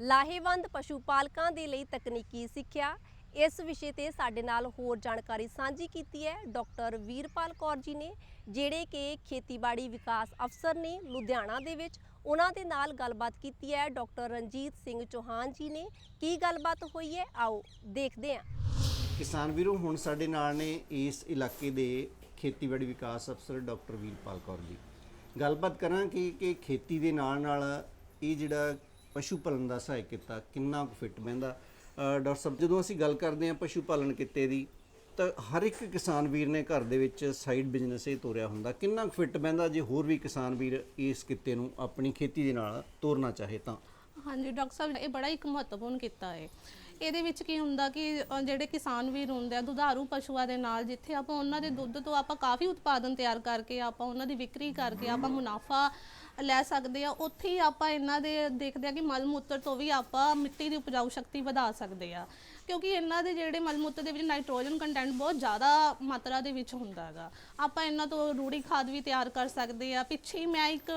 ਲਾਹੇਵੰਦ ਪਸ਼ੂ ਪਾਲਕਾਂ ਦੇ ਲਈ ਤਕਨੀਕੀ ਸਿੱਖਿਆ ਇਸ ਵਿਸ਼ੇ ਤੇ ਸਾਡੇ ਨਾਲ ਹੋਰ ਜਾਣਕਾਰੀ ਸਾਂਝੀ ਕੀਤੀ ਹੈ ਡਾਕਟਰ ਵੀਰਪਾਲ ਕੌਰ ਜੀ ਨੇ, ਜਿਹੜੇ ਕਿ ਖੇਤੀਬਾੜੀ ਵਿਕਾਸ ਅਫਸਰ ਨੇ ਲੁਧਿਆਣਾ ਦੇ ਵਿੱਚ। ਉਹਨਾਂ ਦੇ ਨਾਲ ਗੱਲਬਾਤ ਕੀਤੀ ਹੈ ਡਾਕਟਰ ਰਣਜੀਤ ਸਿੰਘ ਚੌਹਾਨ ਜੀ ਨੇ। ਕੀ ਗੱਲਬਾਤ ਹੋਈ ਹੈ? ਆਓ ਦੇਖਦੇ ਹਾਂ। ਕਿਸਾਨ ਵੀਰੋ, ਹੁਣ ਸਾਡੇ ਨਾਲ ਨੇ ਇਸ ਇਲਾਕੇ ਦੇ ਖੇਤੀਬਾੜੀ ਵਿਕਾਸ ਅਫਸਰ ਡਾਕਟਰ ਵੀਰਪਾਲ ਕੌਰ ਜੀ। ਗੱਲਬਾਤ ਕਰਾਂ ਕਿ ਖੇਤੀ ਦੇ ਨਾਲ ਨਾਲ ਇਹ ਜਿਹੜਾ ਪਸ਼ੂ ਪਾਲਣ ਦਾ ਸਹਾਇਕ ਕੀਤਾ ਕਿੰਨਾ ਕੁ ਫਿੱਟ ਬਹਿੰਦਾ ਡਾਕਟਰ ਸਾਹਿਬ ਜਦੋਂ ਅਸੀਂ ਗੱਲ ਕਰਦੇ ਹਾਂ ਪਸ਼ੂ ਪਾਲਣ ਕਿੱਤੇ ਦੀ ਤਾਂ ਹਰ ਇੱਕ ਕਿਸਾਨ ਵੀਰ ਨੇ ਘਰ ਦੇ ਵਿੱਚ ਸਾਈਡ ਬਿਜ਼ਨਸ ਹੀ ਤੋਰਿਆ ਹੁੰਦਾ। ਕਿੰਨਾ ਕੁ ਫਿੱਟ ਬਹਿੰਦਾ ਜੇ ਹੋਰ ਵੀ ਕਿਸਾਨ ਵੀਰ ਇਸ ਕਿੱਤੇ ਨੂੰ ਆਪਣੀ ਖੇਤੀ ਦੇ ਨਾਲ ਤੋਰਨਾ ਚਾਹੇ ਤਾਂ? ਹਾਂਜੀ ਡਾਕਟਰ ਸਾਹਿਬ ਇਹ ਬੜਾ ਇੱਕ ਮਹੱਤਵਪੂਰਨ ਕਿੱਤਾ ਹੈ। ਇਹਦੇ ਵਿੱਚ ਕੀ ਹੁੰਦਾ ਕਿ ਅ, ਜਿਹੜੇ ਕਿਸਾਨ ਵੀਰ ਹੁੰਦੇ ਆ ਦੁਧਾਰੂ ਪਸ਼ੂਆਂ ਦੇ ਨਾਲ ਜਿੱਥੇ ਆਪਾਂ ਉਹਨਾਂ ਦੇ ਦੁੱਧ ਤੋਂ ਆਪਾਂ ਕਾਫੀ ਉਤਪਾਦਨ ਤਿਆਰ ਕਰਕੇ ਆਪਾਂ ਉਹਨਾਂ ਦੀ ਵਿਕਰੀ ਕਰਕੇ ਆਪਾਂ ਮੁਨਾਫਾ ਲੈ ਸਕਦੇ ਆ, ਉੱਥੇ ਹੀ ਆਪਾਂ ਇਹਨਾਂ ਦੇ ਦੇਖਦੇ ਆ ਕਿ ਮਲ ਮੂਤਰ ਤੋਂ ਵੀ ਆਪਾਂ ਮਿੱਟੀ ਦੀ ਉਪਜਾਊ ਸ਼ਕਤੀ ਵਧਾ ਸਕਦੇ ਆ। ਕਿਉਂਕਿ ਇਹਨਾਂ ਦੇ ਜਿਹੜੇ ਮਲ ਮੂਤਰ ਦੇ ਵਿੱਚ ਨਾਈਟ੍ਰੋਜਨ ਕੰਟੈਂਟ ਬਹੁਤ ਜ਼ਿਆਦਾ ਮਾਤਰਾ ਦੇ ਵਿੱਚ ਹੁੰਦਾ ਹੈਗਾ। ਆਪਾਂ ਇਹਨਾਂ ਤੋਂ ਰੂੜੀ ਖਾਦ ਵੀ ਤਿਆਰ ਕਰ ਸਕਦੇ ਆ। ਪਿੱਛੇ ਹੀ ਮੈਂ ਇੱਕ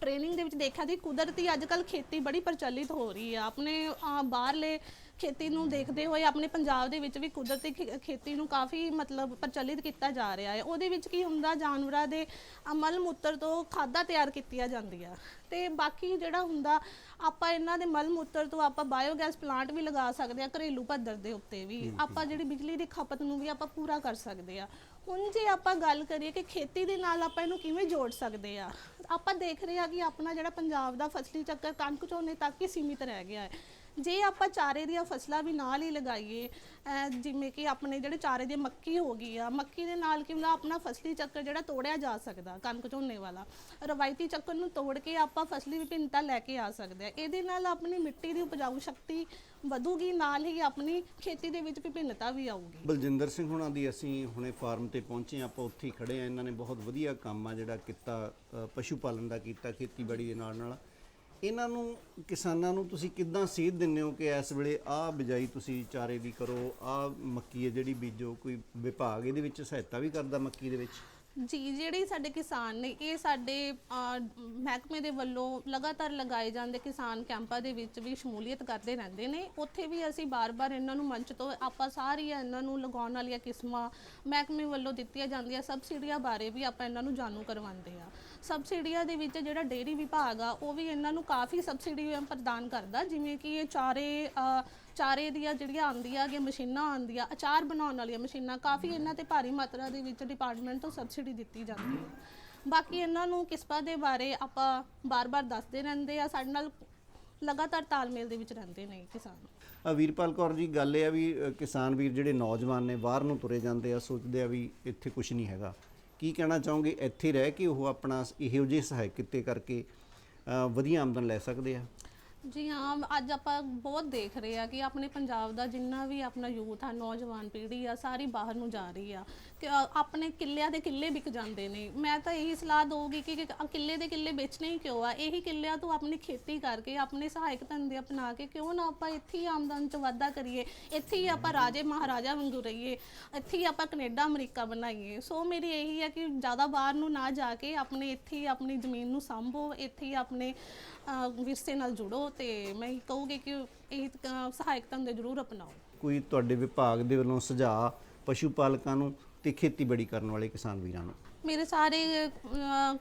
ਟ੍ਰੇਨਿੰਗ ਦੇ ਵਿੱਚ ਦੇਖਿਆ ਸੀ, ਕੁਦਰਤੀ ਅੱਜ ਕੱਲ ਖੇਤੀ ਬੜੀ ਪ੍ਰਚਲਿਤ ਹੋ ਰਹੀ ਆ। ਆਪਣੇ ਬਾਹਰਲੇ ਖੇਤੀ ਨੂੰ ਦੇਖਦੇ ਹੋਏ ਆਪਣੇ ਪੰਜਾਬ ਦੇ ਵਿੱਚ ਵੀ ਕੁਦਰਤੀ ਖੇ- ਖੇਤੀ ਨੂੰ ਕਾਫੀ ਮਤਲਬ ਪ੍ਰਚਲਿਤ ਕੀਤਾ ਜਾ ਰਿਹਾ ਹੈ। ਉਹਦੇ ਵਿੱਚ ਕੀ ਹੁੰਦਾ ਜਾਨਵਰਾਂ ਦੇ ਮਲ ਮੂਤਰ ਤੋਂ ਖਾਦਾਂ ਤਿਆਰ ਕੀਤੀਆਂ ਜਾਂਦੀਆਂ। ਤੇ ਬਾਕੀ ਜਿਹੜਾ ਹੁੰਦਾ ਆਪਾਂ ਇਹਨਾਂ ਦੇ ਮਲ ਮੂਤਰ ਤੋਂ ਆਪਾਂ ਬਾਇਓਗੈਸ ਪਲਾਂਟ ਵੀ ਲਗਾ ਸਕਦੇ ਆ ਘਰੇਲੂ ਪੱਧਰ ਦੇ ਉੱਤੇ ਵੀ। ਆਪਾਂ ਜਿਹੜੀ ਬਿਜਲੀ ਦੀ ਖਪਤ ਨੂੰ ਵੀ ਆਪਾਂ ਪੂਰਾ ਕਰ ਸਕਦੇ ਆ ਹੁਣ ਜੇ ਆਪਾਂ ਗੱਲ ਕਰੀਏ ਕਿ ਖੇਤੀ ਦੇ ਨਾਲ ਆਪਾਂ ਇਹਨੂੰ ਕਿਵੇਂ ਜੋੜ ਸਕਦੇ ਆ ਆਪਾਂ ਦੇਖ ਰਹੇ ਆ ਕਿ ਆਪਣਾ ਜਿਹੜਾ ਪੰਜਾਬ ਦਾ ਫਸਲੀ ਚੱਕਰ ਕਣਕ ਝੋਨੇ ਤੱਕ ਹੀ ਸੀਮਿਤ ਰਹਿ ਗਿਆ ਹੈ। ਜੇ ਆਪਾਂ ਚਾਰੇ ਦੀਆਂ ਫਸਲਾਂ ਵੀ ਨਾਲ ਹੀ ਲਗਾਈਏ ਅਹ ਜਿਵੇਂ ਕਿ ਆਪਣੇ ਜਿਹੜੇ ਚਾਰੇ ਦੀ ਮੱਕੀ ਹੋ ਗਈ ਆ ਮੱਕੀ ਦੇ ਨਾਲ ਕੀ ਆਪਣਾ ਫਸਲੀ ਚੱਕਰ ਜਿਹੜਾ ਤੋੜਿਆ ਜਾ ਸਕਦਾ ਕਣਕ ਝੋਨੇ ਵਾਲਾ। ਰਵਾਇਤੀ ਚੱਕਰ ਨੂੰ ਤੋੜ ਕੇ ਆਪਾਂ ਫਸਲੀ ਵਿਭਿੰਨਤਾ ਲੈ ਕੇ ਆ ਸਕਦੇ ਆ। ਇਹਦੇ ਨਾਲ ਆਪਣੀ ਮਿੱਟੀ ਦੀ ਉਪਜਾਊ ਸ਼ਕਤੀ ਵਧੂਗੀ ਨਾਲ ਹੀ ਆਪਣੀ ਖੇਤੀ ਦੇ ਵਿੱਚ ਵਿਭਿੰਨਤਾ ਵੀ ਆਊਗੀ। ਬਲਜਿੰਦਰ ਸਿੰਘ ਹੁਣਾਂ ਦੀ ਅਸੀਂ ਹੁਣੇ ਫਾਰਮ ਤੇ ਪਹੁੰਚੇ ਹਾਂ, ਆਪਾਂ ਉੱਥੇ ਹੀ ਖੜੇ ਆ ਇਹਨਾਂ ਨੇ ਬਹੁਤ ਵਧੀਆ ਕੰਮ ਆ ਜਿਹੜਾ ਕੀਤਾ ਅ, ਪਸ਼ੂ ਪਾਲਣ ਦਾ ਕੀਤਾ ਖੇਤੀਬਾੜੀ ਦੇ ਨਾਲ ਨਾਲ ਇਹਨਾਂ ਨੂੰ ਕਿਸਾਨਾਂ ਨੂੰ ਤੁਸੀਂ ਕਿੱਦਾਂ ਸੇਧ ਦਿੰਦੇ ਹੋ ਕਿ ਇਸ ਵੇਲੇ ਆਹ ਬਿਜਾਈ ਤੁਸੀਂ ਚਾਰੇ ਦੀ ਕਰੋ ਆਹ ਮੱਕੀ ਹੈ ਜਿਹੜੀ ਬੀਜੋ ਕੋਈ ਵਿਭਾਗ ਇਹਦੇ ਵਿੱਚ ਸਹਾਇਤਾ ਵੀ ਕਰਦਾ ਮੱਕੀ ਦੇ ਵਿੱਚ? ਜੀ ਜਿਹੜੇ ਸਾਡੇ ਕਿਸਾਨ ਨੇ ਇਹ ਸਾਡੇ ਅਹ, ਮਹਿਕਮੇ ਦੇ ਵੱਲੋਂ ਲਗਾਤਾਰ ਲਗਾਏ ਜਾਂਦੇ ਕਿਸਾਨ ਕੈਂਪਾਂ ਦੇ ਵਿੱਚ ਵੀ ਸ਼ਮੂਲੀਅਤ ਕਰਦੇ ਰਹਿੰਦੇ ਨੇ। ਉੱਥੇ ਵੀ ਅਸੀਂ ਬਾਰ-ਬਾਰ ਇਹਨਾਂ ਨੂੰ ਮੰਚ ਤੋਂ ਆਪਾਂ ਸਾਰੀਆਂ ਇਹਨਾਂ ਨੂੰ ਲਗਾਉਣ ਵਾਲੀਆਂ ਕਿਸਮਾਂ ਮਹਿਕਮੇ ਵੱਲੋਂ ਦਿੱਤੀਆਂ ਜਾਂਦੀਆਂ ਸਬਸਿਡੀਆਂ ਬਾਰੇ ਵੀ ਆਪਾਂ ਇਹਨਾਂ ਨੂੰ ਜਾਣੂ ਕਰਵਾਉਂਦੇ ਆ ਸਬਸਿਡੀਆਂ ਦੇ ਵਿੱਚ ਜਿਹੜਾ ਡੇਅਰੀ ਵਿਭਾਗ ਆ, ਉਹ ਵੀ ਇਹਨਾਂ ਨੂੰ ਕਾਫੀ ਸਬਸਿਡੀ ਪ੍ਰਦਾਨ ਕਰਦਾ, ਜਿਵੇਂ ਕਿ ਇਹ ਚਾਰੇ ਚਾਰੇ ਦੀਆਂ ਜਿਹੜੀਆਂ ਆਉਂਦੀਆਂ ਕਿ ਮਸ਼ੀਨਾਂ ਆਉਂਦੀਆਂ, ਅਚਾਰ ਬਣਾਉਣ ਵਾਲੀਆਂ ਮਸ਼ੀਨਾਂ, ਕਾਫੀ ਇਹਨਾਂ ਤੇ ਭਾਰੀ ਮਾਤਰਾ ਦੇ ਵਿੱਚ ਡਿਪਾਰਟਮੈਂਟ ਤੋਂ ਸਬਸਿਡੀ ਦਿੱਤੀ ਜਾਂਦੀ ਹੈ। ਬਾਕੀ ਇਹਨਾਂ ਨੂੰ ਕਿਸਮਾਂ ਦੇ ਬਾਰੇ ਆਪਾਂ ਬਾਰ-ਬਾਰ ਦੱਸਦੇ ਰਹਿੰਦੇ ਆ, ਸਾਡੇ ਨਾਲ ਲਗਾਤਾਰ ਤਾਲਮੇਲ ਦੇ ਵਿੱਚ ਰਹਿੰਦੇ ਨੇ ਕਿਸਾਨ। ਵੀਰਪਾਲ ਕੌਰ ਜੀ, ਗੱਲ ਇਹ ਆ ਵੀ ਕਿਸਾਨ ਵੀਰ ਜਿਹੜੇ ਨੌਜਵਾਨ ਨੇ, ਬਾਹਰ ਨੂੰ ਤੁਰੇ ਜਾਂਦੇ ਆ, ਸੋਚਦੇ ਆ ਵੀ ਇੱਥੇ ਕੁਝ ਨਹੀਂ ਹੈਗਾ। ਕੀ ਕਹਿਣਾ ਚਾਹੋਗੇ? ਇੱਥੇ ਰਹਿ ਕੇ ਉਹ ਆਪਣਾ ਇਹੋ ਜਿਹੇ ਸਹਾਇਕ ਕਿੱਤੇ ਕਰਕੇ ਵਧੀਆ ਆਮਦਨ ਲੈ ਸਕਦੇ ਆ? ਜੀ ਹਾਂ, ਅੱਜ ਆਪਾਂ ਬਹੁਤ ਦੇਖ ਰਹੇ ਆ ਕਿ ਆਪਣੇ ਪੰਜਾਬ ਦਾ ਜਿੰਨਾ ਵੀ ਆਪਣਾ ਯੂਥ ਆ, ਨੌਜਵਾਨ ਪੀੜ੍ਹੀ ਆ, ਸਾਰੀ ਬਾਹਰ ਨੂੰ ਜਾ ਰਹੀ ਆ। ਕਿ ਆਪਣੇ ਕਿੱਲਿਆਂ ਦੇ ਕਿੱਲੇ ਵਿਕ ਜਾਂਦੇ ਨੇ। ਮੈਂ ਤਾਂ ਇਹੀ ਸਲਾਹ ਦਊਗੀ ਕਿ ਕਿ ਕਿੱਲੇ ਦੇ ਕਿੱਲੇ ਵੇਚਣੇ ਹੀ ਕਿਉਂ ਆ? ਇਹੀ ਕਿੱਲਿਆਂ ਤੋਂ ਆਪਣੀ ਖੇਤੀ ਕਰਕੇ, ਆਪਣੇ ਸਹਾਇਕ ਧੰਦੇ ਅਪਣਾ ਕੇ ਕਿਉਂ ਨਾ ਆਪਾਂ ਇੱਥੇ ਹੀ ਆਮਦਨ ਚ ਵਾਧਾ ਕਰੀਏ? ਇੱਥੇ ਹੀ ਆਪਾਂ ਰਾਜੇ ਮਹਾਰਾਜਾ ਵਾਂਗੂ ਰਹੀਏ। ਇੱਥੇ ਹੀ ਆਪਾਂ ਕੈਨੇਡਾ, ਅਮਰੀਕਾ ਬਣਾਈਏ। ਸੋ ਮੇਰੀ ਇਹੀ ਹੈ ਕਿ ਜ਼ਿਆਦਾ ਬਾਹਰ ਨੂੰ ਨਾ ਜਾ ਕੇ ਆਪਣੇ ਇੱਥੇ ਹੀ ਆਪਣੀ ਜ਼ਮੀਨ ਨੂੰ ਸੰਭੋ, ਇੱਥੇ ਹੀ ਆਪਣੇ ਵਿਰਸੇ ਨਾਲ ਜੁੜੋ ਤੇ ਮੈਂ ਕਹੂੰਗੀ ਕਿ ਇਹ ਸਹਾਇਕ ਧੰਦੇ ਜ਼ਰੂਰ ਅਪਣਾਓ। ਕੋਈ ਤੁਹਾਡੇ ਵਿਭਾਗ ਦੇ ਵੱਲੋਂ ਸੁਝਾਅ, ਪਸ਼ੂ ਪਾਲਕਾਂ ਨੂੰ ਤੇ ਖੇਤੀਬਾੜੀ ਕਰਨ ਵਾਲੇ ਕਿਸਾਨ ਵੀਰਾਂ ਨੂੰ? ਮੇਰੇ ਸਾਰੇ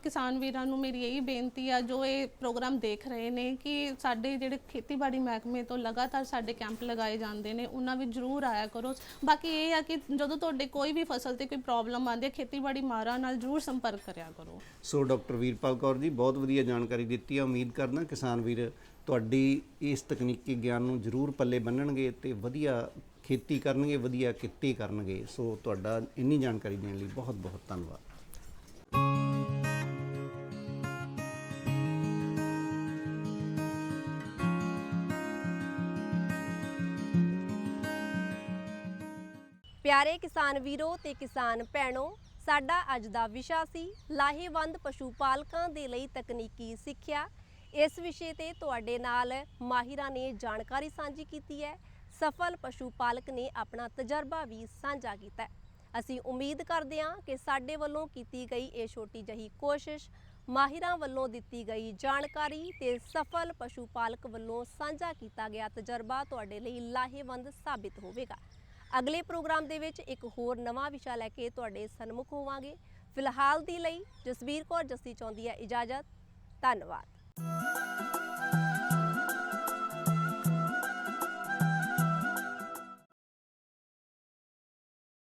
ਕਿਸਾਨ ਵੀਰਾਂ ਨੂੰ ਮੇਰੀ ਇਹੀ ਬੇਨਤੀ ਆ ਜੋ ਇਹ ਪ੍ਰੋਗਰਾਮ ਦੇਖ ਰਹੇ ਨੇ ਕਿ ਸਾਡੇ ਜਿਹੜੇ ਖੇਤੀਬਾੜੀ ਮਹਿਕਮੇ ਤੋਂ ਲਗਾਤਾਰ ਸਾਡੇ ਕੈਂਪ ਲਗਾਏ ਜਾਂਦੇ ਨੇ ਉਹਨਾਂ ਵਿੱਚ ਜ਼ਰੂਰ ਆਇਆ ਕਰੋ। ਬਾਕੀ ਇਹ ਆ ਕਿ ਜਦੋਂ ਤੁਹਾਡੇ ਕੋਈ ਵੀ ਫਸਲ ਤੇ ਕੋਈ ਪ੍ਰੋਬਲਮ ਆਉਂਦੀ ਹੈ ਖੇਤੀਬਾੜੀ ਮਾਹਰਾਂ ਨਾਲ ਜ਼ਰੂਰ ਸੰਪਰਕ ਕਰਿਆ ਕਰੋ। ਸੋ ਡਾਕਟਰ ਵੀਰਪਾਲ ਕੌਰ ਜੀ ਬਹੁਤ ਵਧੀਆ ਜਾਣਕਾਰੀ ਦਿੱਤੀ ਹੈ ਉਮੀਦ ਕਰਦਾ ਕਿਸਾਨ ਵੀਰ ਤੁਹਾਡੀ ਇਸ ਤਕਨੀਕੀ ਗਿਆਨ ਨੂੰ ਜ਼ਰੂਰ ਪੱਲੇ ਬੰਨਣਗੇ ਤੇ ਵਧੀਆ ਖੇਤੀ ਕਰਨਗੇ, ਵਧੀਆ ਕਿੱਤੀ ਕਰਨਗੇ। ਸੋ ਤੁਹਾਡਾ ਇੰਨੀ ਜਾਣਕਾਰੀ ਦੇਣ ਲਈ ਬਹੁਤ ਬਹੁਤ ਧੰਨਵਾਦ। ਪਿਆਰੇ ਕਿਸਾਨ ਵੀਰੋ ਤੇ ਕਿਸਾਨ ਭੈਣੋ, ਸਾਡਾ ਅੱਜ ਦਾ ਵਿਸ਼ਾ ਸੀ ਲਾਹੇਵੰਦ ਪਸ਼ੂ ਪਾਲਕਾਂ ਦੇ ਲਈ ਤਕਨੀਕੀ ਸਿੱਖਿਆ। ਇਸ ਵਿਸ਼ੇ ਤੇ ਤੁਹਾਡੇ ਨਾਲ ਮਾਹਿਰਾਂ ਨੇ ਜਾਣਕਾਰੀ ਸਾਂਝੀ ਕੀਤੀ ਹੈ। ਸਫਲ ਪਸ਼ੂ ਪਾਲਕ ਨੇ ਆਪਣਾ ਤਜਰਬਾ ਵੀ ਸਾਂਝਾ ਕੀਤਾ ਹੈ। ਅਸੀਂ ਉਮੀਦ ਕਰਦੇ ਹਾਂ ਕਿ ਸਾਡੇ ਵੱਲੋਂ ਕੀਤੀ ਗਈ ਇਹ ਛੋਟੀ ਜਹੀ ਕੋਸ਼ਿਸ਼ ਮਾਹਿਰਾਂ ਵੱਲੋਂ ਦਿੱਤੀ ਗਈ ਜਾਣਕਾਰੀ ਤੇ ਸਫਲ ਪਸ਼ੂ ਪਾਲਕ ਵੱਲੋਂ ਸਾਂਝਾ ਕੀਤਾ ਗਿਆ ਤਜਰਬਾ ਤੁਹਾਡੇ ਲਈ ਲਾਹੇਵੰਦ ਸਾਬਿਤ ਹੋਵੇਗਾ। ਅਗਲੇ ਪ੍ਰੋਗਰਾਮ ਦੇ ਵਿੱਚ ਇੱਕ ਹੋਰ ਨਵਾਂ ਵਿਸ਼ਾ ਲੈ ਕੇ ਤੁਹਾਡੇ ਸਨਮੁਖ ਹੋਵਾਂਗੇ। ਫਿਲਹਾਲ ਦੀ ਲਈ ਜਸਬੀਰ ਕੌਰ ਜੱਸੀ ਚਾਹੁੰਦੀ ਹੈ ਇਜਾਜ਼ਤ। ਧੰਨਵਾਦ।